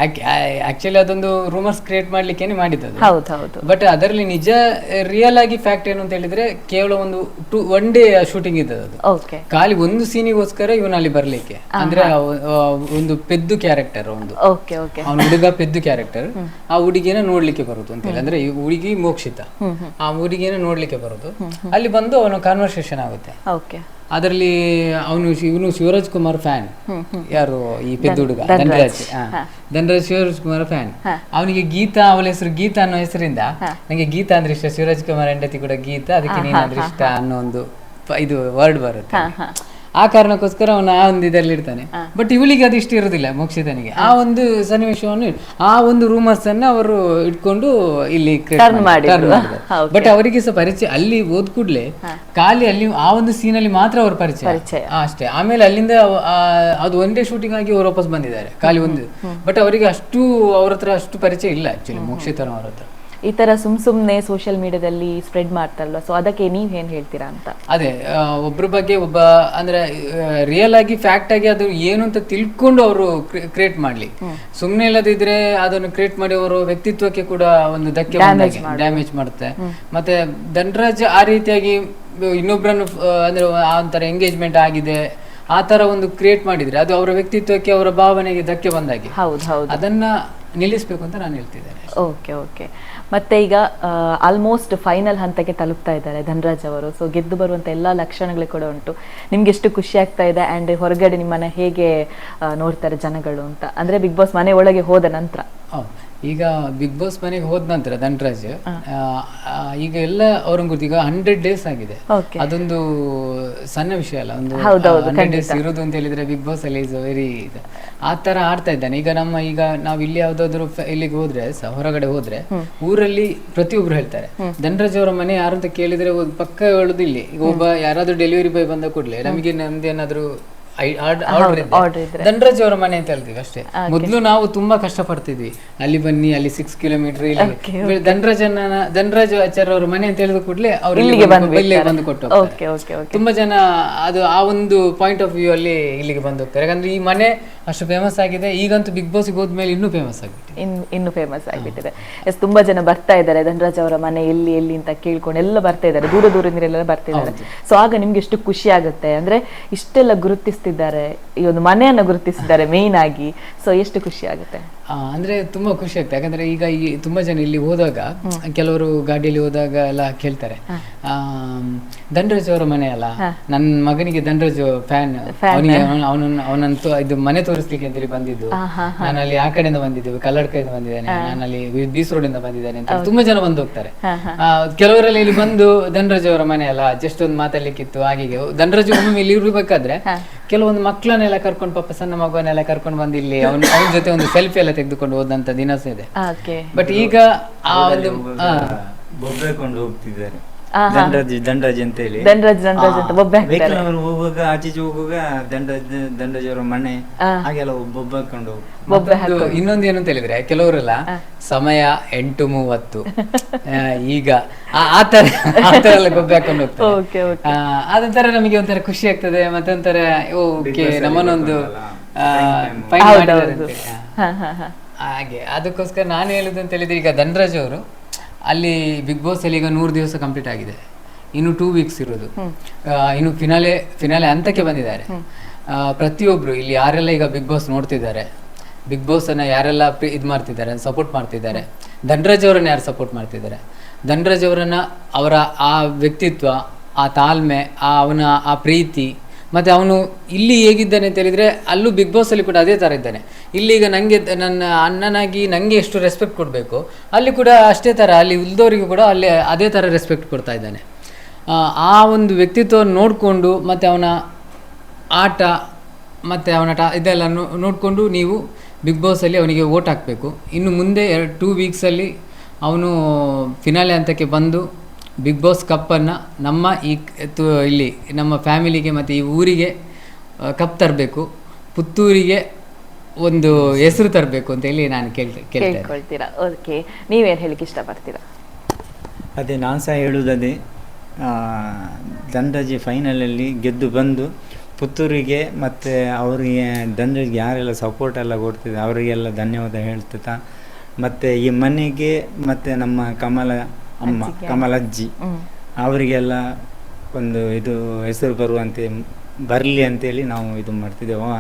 S5: ಆಕ್ಚುಲಿ ಅದೊಂದು ರೂಮರ್ಸ್ ಕ್ರಿಯೇಟ್ ಮಾಡ್ಲಿಕ್ಕೆ ಮಾಡಿದ್ದು
S1: ಹೌದು ಹೌದು.
S5: ಬಟ್ ಅದರಲ್ಲಿ ನಿಜ ರಿಯಲ್ ಆಗಿ ಫ್ಯಾಕ್ಟ್ ಏನು ಅಂತ ಹೇಳಿದ್ರೆ ಕೇವಲ ಒಂದು ಟು ಒನ್ ಡೇ ಶೂಟಿಂಗ್ ಇದ್ದದ್ದು ಅದು. ಖಾಲಿ ಒಂದು ಸೀನಿಗೋಸ್ಕರ ಇವನು ಅಲ್ಲಿ ಬರ್ಲಿಕ್ಕೆ. ಅಂದ್ರೆ ಒಂದು ಪೆದ್ದು ಕ್ಯಾರೆಕ್ಟರ್ ಒಂದು. ಅವನ ಹುಡುಗ ಪೆದ್ದು ಕ್ಯಾರೆಕ್ಟರ್ ಆ ಹುಡುಗಿನ ನೋಡ್ಲಿಕ್ಕೆ ಬರುದು ಅಂತ ಹೇಳಿ. ಅಂದ್ರೆ ಹುಡುಗಿ ಮೋಕ್ಷಿತ. ಆ ಹುಡುಗಿನ ನೋಡ್ಲಿಕ್ಕೆ ಬರುದು. ಅಲ್ಲಿ ಬಂದು ಅವನ ಕಾನ್ವರ್ಸೇಷನ್ ಆಗುತ್ತೆ.
S1: ಓಕೆ
S5: ಅದರಲ್ಲಿ ಅವನು ಇವನು ಶಿವರಾಜ್ ಕುಮಾರ್ ಫ್ಯಾನ್ ಯಾರು ಈ ಪೆದ್ದು ಹುಡುಗ? ಧನರಾಜ್. ಧನರಾಜ್. ಶಿವರಾಜ್ ಕುಮಾರ್ ಫ್ಯಾನ್ ಅವನಿಗೆ ಗೀತಾ ಅವಳ ಹೆಸರು ಗೀತಾ ಅನ್ನೋ ಹೆಸರಿಂದ ನನಗೆ ಗೀತಾ ಅಂದ್ರೆ ಇಷ್ಟ. ಶಿವರಾಜ್ ಕುಮಾರ್ ಹೆಂಡತಿ ಕೂಡ ಗೀತಾ. ಅದಕ್ಕೆ ನೀನಾದ್ರೆ ಇಷ್ಟ ಅನ್ನೋ ಒಂದು ಇದು ವರ್ಡ್ ಬರುತ್ತೆ. ಆ ಕಾರಣಕ್ಕೋಸ್ಕರ ಅವನು ಆ ಒಂದು ಇದರಲ್ಲಿ ಇರ್ತಾನೆ. ಬಟ್ ಇವಳಿಗೆ ಅದು ಇಷ್ಟ ಇರೋದಿಲ್ಲ ಮೋಕ್ಷಿತನಿಗೆ. ಆ ಒಂದು ಸನ್ನಿವೇಶವನ್ನು ಆ ಒಂದು ರೂಮರ್ಸ್ ಅನ್ನ ಅವರು ಇಟ್ಕೊಂಡು ಇಲ್ಲಿ ಬಟ್ ಅವರಿಗೆ ಸಹ ಪರಿಚಯ ಅಲ್ಲಿ ಓದ್ ಕೂಡ್ಲೆ ಖಾಲಿ ಅಲ್ಲಿ ಆ ಒಂದು ಸೀನ್ ಅಲ್ಲಿ ಮಾತ್ರ ಅವ್ರ ಪರಿಚಯ. ಅಷ್ಟೇ. ಆಮೇಲೆ ಅಲ್ಲಿಂದ ಆ, ಅದು ಒಂದೇ ಶೂಟಿಂಗ್ ಆಗಿ ಅವ್ರು ವಾಪಸ್ ಬಂದಿದ್ದಾರೆ. ಖಾಲಿ ಒಂದು. ಬಟ್ ಅವರಿಗೆ ಅಷ್ಟು ಅವ್ರ ಹತ್ರ ಅಷ್ಟು ಪರಿಚಯ ಇಲ್ಲ ಆಕ್ಚುಲಿ ಮೋಕ್ಷಿತನ ಅವ್ರ ಹತ್ರ.
S1: ಈ ತರ ಸುಮ್ ಸುಮ್ನೆ ಸೋಷಿಯಲ್ ಮೀಡಿಯಾದಲ್ಲಿ ಸ್ಪ್ರೆಡ್ ಮಾಡ್ತಾರಲ್ವ? ಸೊ ಅದಕ್ಕೆ ನೀವ್ ಏನ್ ಹೇಳ್ತೀರಾ ಅಂತ?
S5: ಅದೇ ಒಬ್ಬರ ಬಗ್ಗೆ ಒಬ್ಬ ಅಂದ್ರೆ ರಿಯಲ್ ಆಗಿ ಫ್ಯಾಕ್ಟ್ ಆಗಿ ಅದು ಏನು ಅಂತ ತಿಳ್ಕೊಂಡು ಅವರು ಕ್ರಿಯೇಟ್ ಮಾಡ್ಲಿ. ಸುಮ್ನೆ ಇಲ್ಲದಿದ್ರೆ ಅದನ್ನು ಕ್ರಿಯೇಟ್ ಮಾಡಿ ಅವರು ವ್ಯಕ್ತಿತ್ವಕ್ಕೆ ಕೂಡ ಒಂದು ಧಕ್ಕೆ ಡ್ಯಾಮೇಜ್ ಮಾಡುತ್ತೆ. ಮತ್ತೆ ಧನರಾಜ್ ಆ ರೀತಿಯಾಗಿ ಇನ್ನೊಬ್ರನ್ನು ಆ, ಅಂದ್ರೆ ಆ ಒಂಥರ ಎಂಗೇಜ್ಮೆಂಟ್ ಆಗಿದೆ ಆ ತರ ಒಂದು ಕ್ರಿಯೇಟ್ ಮಾಡಿದ್ರೆ ಅದು ಅವರ ವ್ಯಕ್ತಿತ್ವಕ್ಕೆ ಅವರ ಭಾವನೆಗೆ ಧಕ್ಕೆ ಬಂದಾಗಿ.
S1: ಹೌದು ಹೌದು.
S5: ಅದನ್ನ ನಿಲ್ಲಿಸಬೇಕು ಅಂತ ನಾನು ಹೇಳ್ತಿದ್ದೇನೆ.
S1: ಓಕೆ ಓಕೆ ಮತ್ತೆ ಈಗ ಆಲ್ಮೋಸ್ಟ್ ಫೈನಲ್ ಹಂತಕ್ಕೆ ತಲುಪ್ತಾ ಇದ್ದಾರೆ ಧನರಾಜ್ ಅವರು. ಸೊ ಗೆದ್ದು ಬರುವಂತ ಎಲ್ಲಾ ಲಕ್ಷಣಗಳು ಕೂಡ ಉಂಟು. ನಿಮ್ಗೆ ಎಷ್ಟು ಖುಷಿ ಆಗ್ತಾ ಇದೆ? ಅಂಡ್ ಹೊರಗಡೆ ನಿಮ್ಮನ್ನ ಹೇಗೆ ನೋಡ್ತಾರೆ ಜನಗಳು ಅಂತ? ಅಂದ್ರೆ ಬಿಗ್ ಬಾಸ್ ಮನೆ ಒಳಗೆ ಹೋದ ನಂತರ.
S5: ಈಗ ಬಿಗ್ ಬಾಸ್ ಮನೆಗೆ ಹೋದ ನಂತರ ಧನರಾಜ್ ಈಗ ಎಲ್ಲ ಅವ್ರಂಗ್ ಗೊತ್ತು ಈಗ ಹಂಡ್ರೆಡ್ ಡೇಸ್ ಆಗಿದೆ. ಅದೊಂದು ಸಣ್ಣ ವಿಷಯ ಅಲ್ಲ ಒಂದು ಹಂಡ್ರೆಡ್ ಡೇಸ್ ಇರೋದು ಅಂತ ಹೇಳಿದ್ರೆ ಬಿಗ್ ಬಾಸ್ ಅಲ್ಲಿ ಇಸ್ ವೆರಿ ಆ ತರ ಆಡ್ತಾ ಇದ್ದಾನೆ. ಈಗ ನಮ್ಮ ಈಗ ನಾವ್ ಇಲ್ಲಿ ಯಾವ್ದಾದ್ರು ಇಲ್ಲಿಗೆ ಹೋದ್ರೆ ಹೊರಗಡೆ ಹೋದ್ರೆ ಊರಲ್ಲಿ ಪ್ರತಿಯೊಬ್ರು ಹೇಳ್ತಾರೆ ಧನರಾಜ್ ಅವರ ಮನೆ ಯಾರು ಅಂತ ಕೇಳಿದ್ರೆ ಪಕ್ಕ ಹೇಳುದು ಇಲ್ಲಿ ಈಗ ಒಬ್ಬ ಯಾರಾದ್ರೂ ಡೆಲಿವರಿ ಬಾಯ್ ಬಂದ ಕೂಡಲೇ ನಮಗೆ ನಮ್ದೇನಾದ್ರೂ
S1: ಇದ್ರೆ.
S5: ಧನರಾಜ್ ಅವರ ಮನೆ ಅಂತ ಹೇಳ್ತೀವಿ ಅಷ್ಟೇ. ಮೊದ್ಲು ನಾವು ತುಂಬಾ ಕಷ್ಟ ಪಡ್ತಿದ್ವಿ ಅಲ್ಲಿ ಬನ್ನಿ ಅಲ್ಲಿ ಸಿಕ್ಸ್ ಕಿಲೋಮೀಟರ್ ಇಲ್ಲಿ. ಧನರಾಜನ ಧನರಾಜ್ ಆಚಾರ್ಯ ಅವರ ಮನೆ ಅಂತ ಹೇಳಿದ ಕೂಡಲೇ ಅವ್ರು
S1: ಇಲ್ಲಿಗೆ ಬಂದು
S5: ಕೊಟ್ಟು ತುಂಬಾ ಜನ ಅದು ಆ ಒಂದು ಪಾಯಿಂಟ್ ಆಫ್ ವ್ಯೂ ಅಲ್ಲಿ ಇಲ್ಲಿಗೆ ಬಂದು ಹೋಗ್ತಾರೆ. ಯಾಕಂದ್ರೆ ಈ ಮನೆ ಅಷ್ಟು ಫೇಮಸ್ ಆಗಿದೆ. ಈಗಂತೂ ಬಿಗ್ ಬಾಸ್ ಹೋದ್ಮೇಲೆ ಇನ್ನೂ ಫೇಮಸ್ ಆಗಿದೆ
S1: ಇನ್ನು ಇನ್ನು ಫೇಮಸ್ ಆಗಿಬಿಟ್ಟಿದೆ. ಎಸ್ ತುಂಬಾ ಜನ ಬರ್ತಾ ಇದ್ದಾರೆ. ಧನರಾಜ್ ಅವರ ಮನೆ ಎಲ್ಲಿ ಎಲ್ಲಿ ಅಂತ ಕೇಳ್ಕೊಂಡು ಎಲ್ಲ ಬರ್ತಾ ಇದ್ದಾರೆ. ದೂರ ದೂರದಿಂದ ಬರ್ತಾ ಇದ್ದಾರೆ. ಸೊ ಆಗ ನಿಮ್ಗೆ ಎಷ್ಟು ಖುಷಿ ಆಗುತ್ತೆ? ಅಂದ್ರೆ ಇಷ್ಟೆಲ್ಲ ಗುರುತಿಸ್ತಿದ್ದಾರೆ. ಈ ಒಂದು ಮನೆಯನ್ನು ಗುರುತಿಸಿದ್ದಾರೆ ಮೇನ್ ಆಗಿ. ಸೊ ಎಷ್ಟು ಖುಷಿ ಆಗುತ್ತೆ?
S5: ಅಂದ್ರೆ ತುಂಬಾ ಖುಷಿ ಆಗ್ತದೆ. ಯಾಕಂದ್ರೆ ಈಗ ಈ ತುಂಬಾ ಜನ ಇಲ್ಲಿ ಹೋದಾಗ ಕೆಲವರು ಗಾಡಿಯಲ್ಲಿ ಹೋದಾಗ ಎಲ್ಲ ಕೇಳ್ತಾರೆ. ಧನರಾಜ್ ಅವರ ಮನೆ ಅಲ್ಲ? ನನ್ನ ಮಗನಿಗೆ ಧನರಾಜ್ ಫ್ಯಾನ್. ಅವನಿಗೆ ಅವನನ್ನು ಅವನಂತೂ ಇದು ಮನೆ ತೋರಿಸ್ಲಿಕ್ಕೆ ಅಂತೇಳಿ ಬಂದಿದ್ದು. ನಾನು ಅಲ್ಲಿ ಆ ಕಡೆಯಿಂದ ಬಂದಿದ್ದೇವೆ ಕಲ್ಲಡ್ ಕಡೆಯಿಂದ ಬಂದಿದ್ದೇನೆ. ನಾನು ಅಲ್ಲಿ ಬೀಸ್ ರೋಡ್ ಇಂದ ಬಂದಿದ್ದೇನೆ ಅಂತ ತುಂಬಾ ಜನ ಬಂದು ಹೋಗ್ತಾರೆ. ಕೆಲವರಲ್ಲಿ ಕೆಲವರೆಲ್ಲ ಇಲ್ಲಿ ಬಂದು ಧನರಾಜ್ ಅವರ ಮನೆ ಅಲ್ಲ ಜಸ್ಟ್ ಒಂದು ಮಾತಾಡ್ಲಿಕ್ಕಿತ್ತು ಹಾಗೆ ಧನರಾಜ್ ಒಮ್ಮೆ ಇಲ್ಲಿ ಇರ್ಬೇಕಾದ್ರೆ ಕೆಲವೊಂದು ಮಕ್ಕಳನ್ನೆಲ್ಲ ಕರ್ಕೊಂಡು ಪಾಪ ಸಣ್ಣ ಮಗುವನ್ನೆಲ್ಲ ಕರ್ಕೊಂಡು ಬಂದು ಇಲ್ಲಿ ಅವನ ಅವನ ಜೊತೆ ಒಂದು ಸೆಲ್ಫಿ ಎಲ್ಲ ತೆಗೆದುಕೊಂಡು ಹೋದಂತ ದಿನಸ ಇದೆ.
S1: ಓಕೆ
S5: ಬಟ್ ಈಗ ಆ ಒಂದು ಆ,
S6: ಬೊಬ್ಬೆಕೊಂಡು ಹೋಗ್ತಿದ್ದಾರೆ. ದಂಡರಾಜ್ ದಂಡರಾಜ್ ಅಂತ ಹೇಳಿ
S1: ದಂಡರಾಜ್ ದಂಡರಾಜ್ ಅಂತ ಒಬ್ಬ
S6: ವೆಹಿಕಲ್ ಅವರು ಹೋಗುವಾಗ ಆಚೀಚೆ ಹೋಗುವಾಗ ದಂಡ ದಂಡರಾಜ್ ಅವರ ಮನೆ ಹಾಗೆಲ್ಲ ಬೊಬ್ಬೆಕೊಂಡು ಹೋಗ್
S5: ಮತ್ತೊಂದು ಇನ್ನೊಂದು ಏನು ಅಂತ ಹೇಳಿದ್ರೆ ಕೆಲವರೆಲ್ಲ ಸಮಯ ಎಂಟು ಮೂವತ್ತು. ಆ, ಈಗ ಆ- ಆ ತರ ಆ ತರ ಎಲ್ಲ ಗೊಬ್ಬೆ ಹಾಕೊಂಡು ಹೋಗ್ತಾರೆ.
S1: ಓಕೆ ಓಕೆ
S5: ಆ, ಅದೊಂಥರ ನಮಗೆ ಒಂಥರ ಖುಷಿ ಆಗ್ತದೆ ಮತ್ತೆ ಒಂಥರ ಓಕೆ ನಮ್ಮನ್ನೊಂದು ಹಾಗೆ ಅದಕ್ಕೋಸ್ಕರ ನಾನು ಹೇಳುದು ಅಂತ ಹೇಳಿದ್ರೆ ಈಗ ಧನರಾಜ್ ಅವರು ಅಲ್ಲಿ ಬಿಗ್ ಬಾಸ್ ಅಲ್ಲಿ ಈಗ ನೂರು ದಿವಸ ಕಂಪ್ಲೀಟ್ ಆಗಿದೆ. ಇನ್ನು ಟೂ ವೀಕ್ಸ್ ಇರೋದು. ಇನ್ನು ಫಿನಾಲೆ ಫಿನಾಲೆ ಹಂತಕ್ಕೆ ಬಂದಿದ್ದಾರೆ. ಪ್ರತಿಯೊಬ್ರು ಇಲ್ಲಿ ಯಾರೆಲ್ಲ ಈಗ ಬಿಗ್ ಬಾಸ್ ನೋಡ್ತಿದ್ದಾರೆ ಬಿಗ್ ಬಾಸ್ ಅನ್ನ ಯಾರೆಲ್ಲ ಇದ್ ಮಾಡ್ತಿದ್ದಾರೆ ಸಪೋರ್ಟ್ ಮಾಡ್ತಿದ್ದಾರೆ ಧನರಾಜ್ ಅವರನ್ನ ಯಾರು ಸಪೋರ್ಟ್ ಮಾಡ್ತಿದ್ದಾರೆ? ಧನರಾಜ್ ಅವರನ್ನ ಅವರ ಆ ವ್ಯಕ್ತಿತ್ವ ಆ ತಾಳ್ಮೆ ಆ ಅವನ ಆ ಪ್ರೀತಿ ಮತ್ತೆ ಅವನು ಇಲ್ಲಿ ಹೇಗಿದ್ದಾನೆ ಅಂತ ಹೇಳಿದರೆ ಅಲ್ಲೂ ಬಿಗ್ ಬಾಸ್ ಅಲ್ಲಿ ಕೂಡ ಅದೇ ತರ ಇದ್ದಾನೆ. ಇಲ್ಲಿ ನನಗೆ ನಂಗೆ ನನ್ನ ಅಣ್ಣನಾಗಿ ನನಗೆ ಎಷ್ಟು ರೆಸ್ಪೆಕ್ಟ್ ಕೊಡಬೇಕು ಅಲ್ಲಿ ಕೂಡ ಅಷ್ಟೇ ತರ ಅಲ್ಲಿ ಉಳಿದವರಿಗೂ ಕೂಡ ಅಲ್ಲಿ ಅದೇ ತರ ರೆಸ್ಪೆಕ್ಟ್ ಕೊಡ್ತಾ ಇದ್ದಾನೆ. ಆ, ಒಂದು ವ್ಯಕ್ತಿತ್ವ ನೋಡಿಕೊಂಡು ಮತ್ತೆ ಅವನ ಆಟ ಮತ್ತು ಅವನ ಟ ಇದೆಲ್ಲ ನೋಡಿಕೊಂಡು ನೀವು ಬಿಗ್ ಬಾಸಲ್ಲಿ ಅವನಿಗೆ ಓಟ್ ಹಾಕಬೇಕು. ಇನ್ನು ಮುಂದೆ ಎರಡು ಟೂ ವೀಕ್ಸಲ್ಲಿ ಅವನು ಫಿನಾಲೆ ಹಂತಕ್ಕೆ ಬಂದು ಬಿಗ್ ಬಾಸ್ ಕಪ್ಪನ್ನು ನಮ್ಮ ಈ ತು- ಇಲ್ಲಿ ನಮ್ಮ ಫ್ಯಾಮಿಲಿಗೆ ಮತ್ತು ಈ ಊರಿಗೆ ಕಪ್ ತರಬೇಕು. ಪುತ್ತೂರಿಗೆ ಒಂದು ಹೆಸರು ತರಬೇಕು ಅಂತ ಹೇಳಿ ನಾನು ಕೇಳ್ತೆ ಕೇಳ್ತೇನೆ
S1: ಕೇಳ್ಕೊಳ್ತೀರಾ? ಓಕೆ ನೀವೇನು ಹೇಳಿಕ್ಕೆ ಇಷ್ಟಪಡ್ತೀರಾ?
S6: ಅದೇ ನಾನು ಸಹ ಹೇಳುವುದದೇ ದಂಡಜಿ ಫೈನಲಲ್ಲಿ ಗೆದ್ದು ಬಂದು ಪುತ್ತೂರಿಗೆ ಮತ್ತು ಅವರಿಗೆ ದಂಡಜಿಗೆ ಯಾರೆಲ್ಲ ಸಪೋರ್ಟ್ ಎಲ್ಲ ಕೊಡ್ತಿದೆ ಅವರಿಗೆಲ್ಲ ಧನ್ಯವಾದ ಹೇಳ್ತಾ ಮತ್ತು ಈ ಮನೆಗೆ ಮತ್ತು ನಮ್ಮ ಕಮಲ ಅಮ್ಮ ಕಮಲ ಅಜ್ಜಿ. ಅವರಿಗೆಲ್ಲ ಒಂದು ಇದು ಹೆಸರು ಬರುವಂತೆ ಬರಲಿ ಅಂತೇಳಿ ನಾವು ಇದು ಮಾಡ್ತಿದ್ದೇವೆ.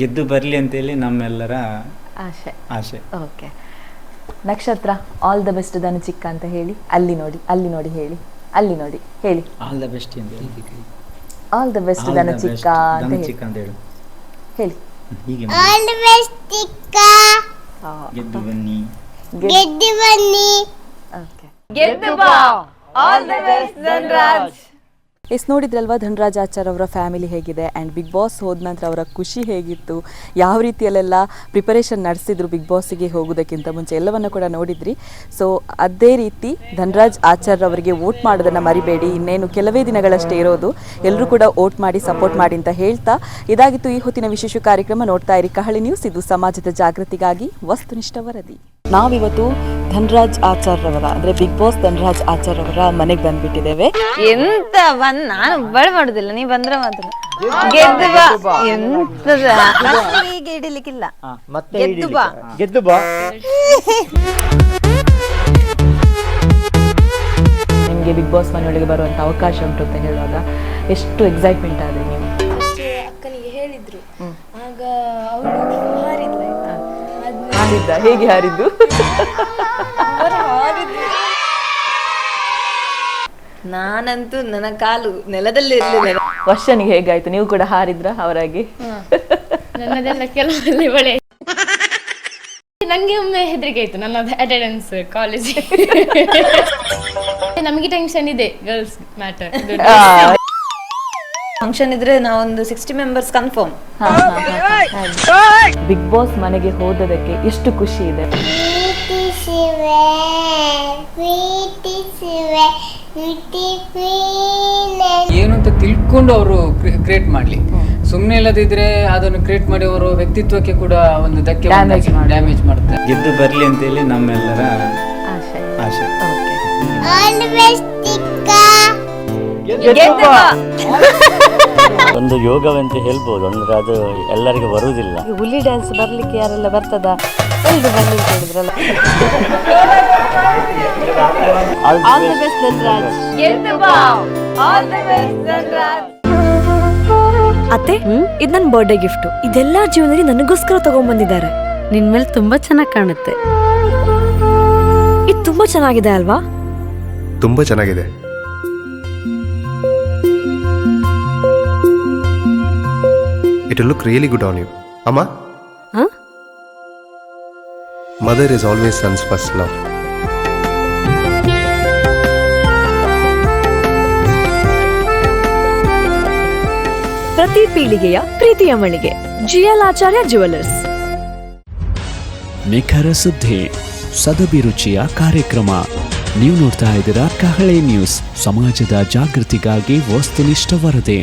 S6: ಗೆದ್ದು ಬರಲಿ ಅಂತೇಳಿ ನಮ್ಮೆಲ್ಲರ
S1: ಆಶೆ.
S6: ಆಶೆ.
S1: ಓಕೆ ನಕ್ಷತ್ರ ಆಲ್ ದ ಬೆಸ್ಟ್ ದನ ಚಿಕ್ಕ ಅಂತ ಹೇಳಿ ಅಲ್ಲಿ ನೋಡಿ ಅಲ್ಲಿ ನೋಡಿ ಹೇಳಿ ಅಲ್ಲಿ ನೋಡಿ ಹೇಳಿ.
S6: ಆಲ್ ದ ಬೆಸ್ಟ್ ಅಂತ ಹೇಳಿ.
S1: ಆಲ್ ದ ಬೆಸ್ಟ್ ದನ ಚಿಕ್ಕ ಅಂತ ಹೇಳಿ.
S6: ಚಿಕ್ಕ ಅಂತ ಹೇಳು.
S1: ಹೇಳಿ.
S6: ಹೀಗೆ
S7: ಆಲ್ ದ ಬೆಸ್ಟ್ ಚಿಕ್ಕ.
S6: ಗೆದ್ದು ಬನ್ನಿ.
S7: ಗೆದ್ದು ಬನ್ನಿ.
S1: ಎಸ್, ನೋಡಿದ್ರಲ್ವಾ, ಧನ್ರಾಜ್ ಆಚಾರ್ ಅವರ ಫ್ಯಾಮಿಲಿ ಹೇಗಿದೆ ಆ್ಯಂಡ್ ಬಿಗ್ ಬಾಸ್ ಹೋದ ನಂತರ ಅವರ ಖುಷಿ ಹೇಗಿತ್ತು? ಯಾವ ರೀತಿಯಲ್ಲೆಲ್ಲ ಪ್ರಿಪರೇಷನ್ ನಡೆಸಿದ್ರು ಬಿಗ್ ಬಾಸಿಗೆ ಹೋಗೋದಕ್ಕಿಂತ ಮುಂಚೆ? ಎಲ್ಲವನ್ನು ಕೂಡ ನೋಡಿದ್ರಿ. ಸೊ ಅದೇ ರೀತಿ ಧನರಾಜ್ ಆಚಾರ್ ಅವರಿಗೆ ವೋಟ್ ಮಾಡೋದನ್ನು ಮರಿಬೇಡಿ. ಇನ್ನೇನು ಕೆಲವೇ ದಿನಗಳಷ್ಟೇ ಇರೋದು. ಎಲ್ಲರೂ ಕೂಡ ವೋಟ್ ಮಾಡಿ ಸಪೋರ್ಟ್ ಮಾಡಿ ಅಂತ ಹೇಳ್ತಾ ಇದಾಗಿತ್ತು ಈ ಹೊತ್ತಿನ ವಿಶೇಷ ಕಾರ್ಯಕ್ರಮ. ನೋಡ್ತಾ ಇರಿ ಕಹಳಿ ನ್ಯೂಸ್ ಇದು ಸಮಾಜದ ಜಾಗೃತಿಗಾಗಿ ವಸ್ತುನಿಷ್ಠ ವರದಿ. ನಾವಿವತ್ತು ಧನರಾಜ್ ಆಚಾರ್ ಅವರ ಅಂದ್ರೆ ಬಿಗ್ ಬಾಸ್ ಧನ್ರಾಜ್ ಆಚಾರ್ಯವರ ಮನೆಗೆ ಬಂದ್ಬಿಟ್ಟಿದ್ದೇವೆ.
S2: ಎಂತ ಬಂದ್ ನಾನು ಬಳ ಮಾಡುದಿಲ್ಲ ನೀ ಬಂದ್ರೆ ಮಾತ್ರ. ಗೆದ್ದು ಬಾ ಎಂತದ? ಈಗ ಹಿಡಿಲಿಕ್ಕಿಲ್ಲ ಗೆದ್ದು ಬಾ
S8: ಗೆದ್ದು ಬಾ
S1: ನಿಮಗೆ ಬಿಗ್ ಬಾಸ್ ಮನೆಯೊಳಗೆ ಬರುವಂತ ಅವಕಾಶ ಉಂಟು ಅಂತ ಹೇಳುವಾಗ ಎಷ್ಟು ಎಕ್ಸೈಟ್ಮೆಂಟ್ ಆದ್ರೆ ನೀವು?
S4: ಅಕ್ಕನಿಗೆ ಹೇಳಿದ್ರು. ಆಗ ಅವಳು ಆದ್ಮೇಲೆ
S1: ಹಾರಿದ್ದ? ಹೇಗೆ ಹಾರಿದ್ದು?
S2: ನಾನಂತೂ ನನ್ನ ಕಾಲು ನೆಲದಲ್ಲಿ ಇರಲಿಲ್ಲ.
S1: ವರ್ಷನಿಗೆ ಹೇಗಾಯ್ತು? ನೀವು ಕೂಡ ಹಾರಿದ್ರ ಅವರಾಗಿ?
S3: ನನ್ನದೆಲ್ಲ ಕೆಲವಲ್ಲಿ ಒಳ್ಳೆ. ನಂಗೆ ಒಮ್ಮೆ ಹೆದರಿಕೆ ಆಯ್ತು ನನ್ನ ಅಟೆಂಡೆನ್ಸ್ ಕಾಲೇಜ್ ನಮಗೆ ಟೆನ್ಷನ್ ಇದೆ ಗರ್ಲ್ಸ್ ಮ್ಯಾಟರ್
S2: ಫಂಕ್ಷನ್ ಇದ್ರೆ ನಾವೊಂದು sixty members confirm
S1: Bigg Boss ಮನೆಗೆ ಹೋದದಕ್ಕೆ ಎಷ್ಟು ಖುಷಿ ಇದೆ.
S5: ಏನು ಅಂತ ತಿಳ್ಕೊಂಡು ಅವರು ಕ್ರಿಯೇಟ್ ಮಾಡ್ಲಿ. ಸುಮ್ಮನೆ ಇಲ್ಲದಿದ್ರೆ ಅದನ್ನು ಕ್ರಿಯೇಟ್ ಮಾಡಿ ಅವರು ವ್ಯಕ್ತಿತ್ವಕ್ಕೆ ಕೂಡ ಒಂದು ಧಕ್ಕೆ. ಡ್ಯಾಮೇಜ್ ಮಾಡುತ್ತೆ.
S6: ಗೆದ್ದು ಬರಲಿ ಅಂತೇಳಿ ನಮ್ಮೆಲ್ಲರ
S1: ಆಶೆ.
S6: ಆಶೆ.
S8: ಒಂದು ಯೋಗವಂತ ಹೇಳ್ಬೋದು. ಅಂದ್ರೆ ಅದು ಎಲ್ಲರಿಗೂ ಬರುವುದಿಲ್ಲ.
S9: ಹುಲಿ ಡ್ಯಾನ್ಸ್ ಬರ್ಲಿಕ್ಕೆ ಯಾರೆಲ್ಲ ಬರ್ತದ? ಎಲ್ರು ಬನ್ನಿ ಅಂತ ಹೇಳಿದ್ರಲ್ಲ. All the best Dhanraj.
S11: ಅತ್ತೆ ಇದು ನನ್ನ ಬರ್ಡೇ ಗಿಫ್ಟ್ ಇದೆಲ್ಲ ಜೀವನದಲ್ಲಿ ನನಗೋಸ್ಕರ ತಗೊಂಡ್ಬಂದಿದ್ದಾರೆ ನಿನ್ ಮೇಲೆ ತುಂಬಾ ಚೆನ್ನಾಗಿ ಕಾಣುತ್ತೆ. ಇದು ತುಂಬಾ ಚೆನ್ನಾಗಿದೆ ಅಲ್ವಾ?
S12: ತುಂಬಾ ಚೆನ್ನಾಗಿದೆ. It look really good on you ಅಮ್ಮ
S11: ಹ?
S12: Mother is always sons first love
S11: ಪ್ರತಿ ಪೀಳಿಗೆಯ ಪ್ರೀತಿಯ ಮಳಿಗೆ. ಜಿಎಲ್ ಆಚಾರ್ಯ ಜುವೆಲ್ಲರ್ಸ್
S13: ನಿಖರ ಸುದ್ದಿ ಸದಭಿರುಚಿಯ ಕಾರ್ಯಕ್ರಮ. ನೀವು ನೋಡ್ತಾ ಇದ್ದೀರಾ ಕಹಳೆ ನ್ಯೂಸ್. ಸಮಾಜದ ಜಾಗೃತಿಗಾಗಿ ವಸ್ತುನಿಷ್ಠ ವರದಿ.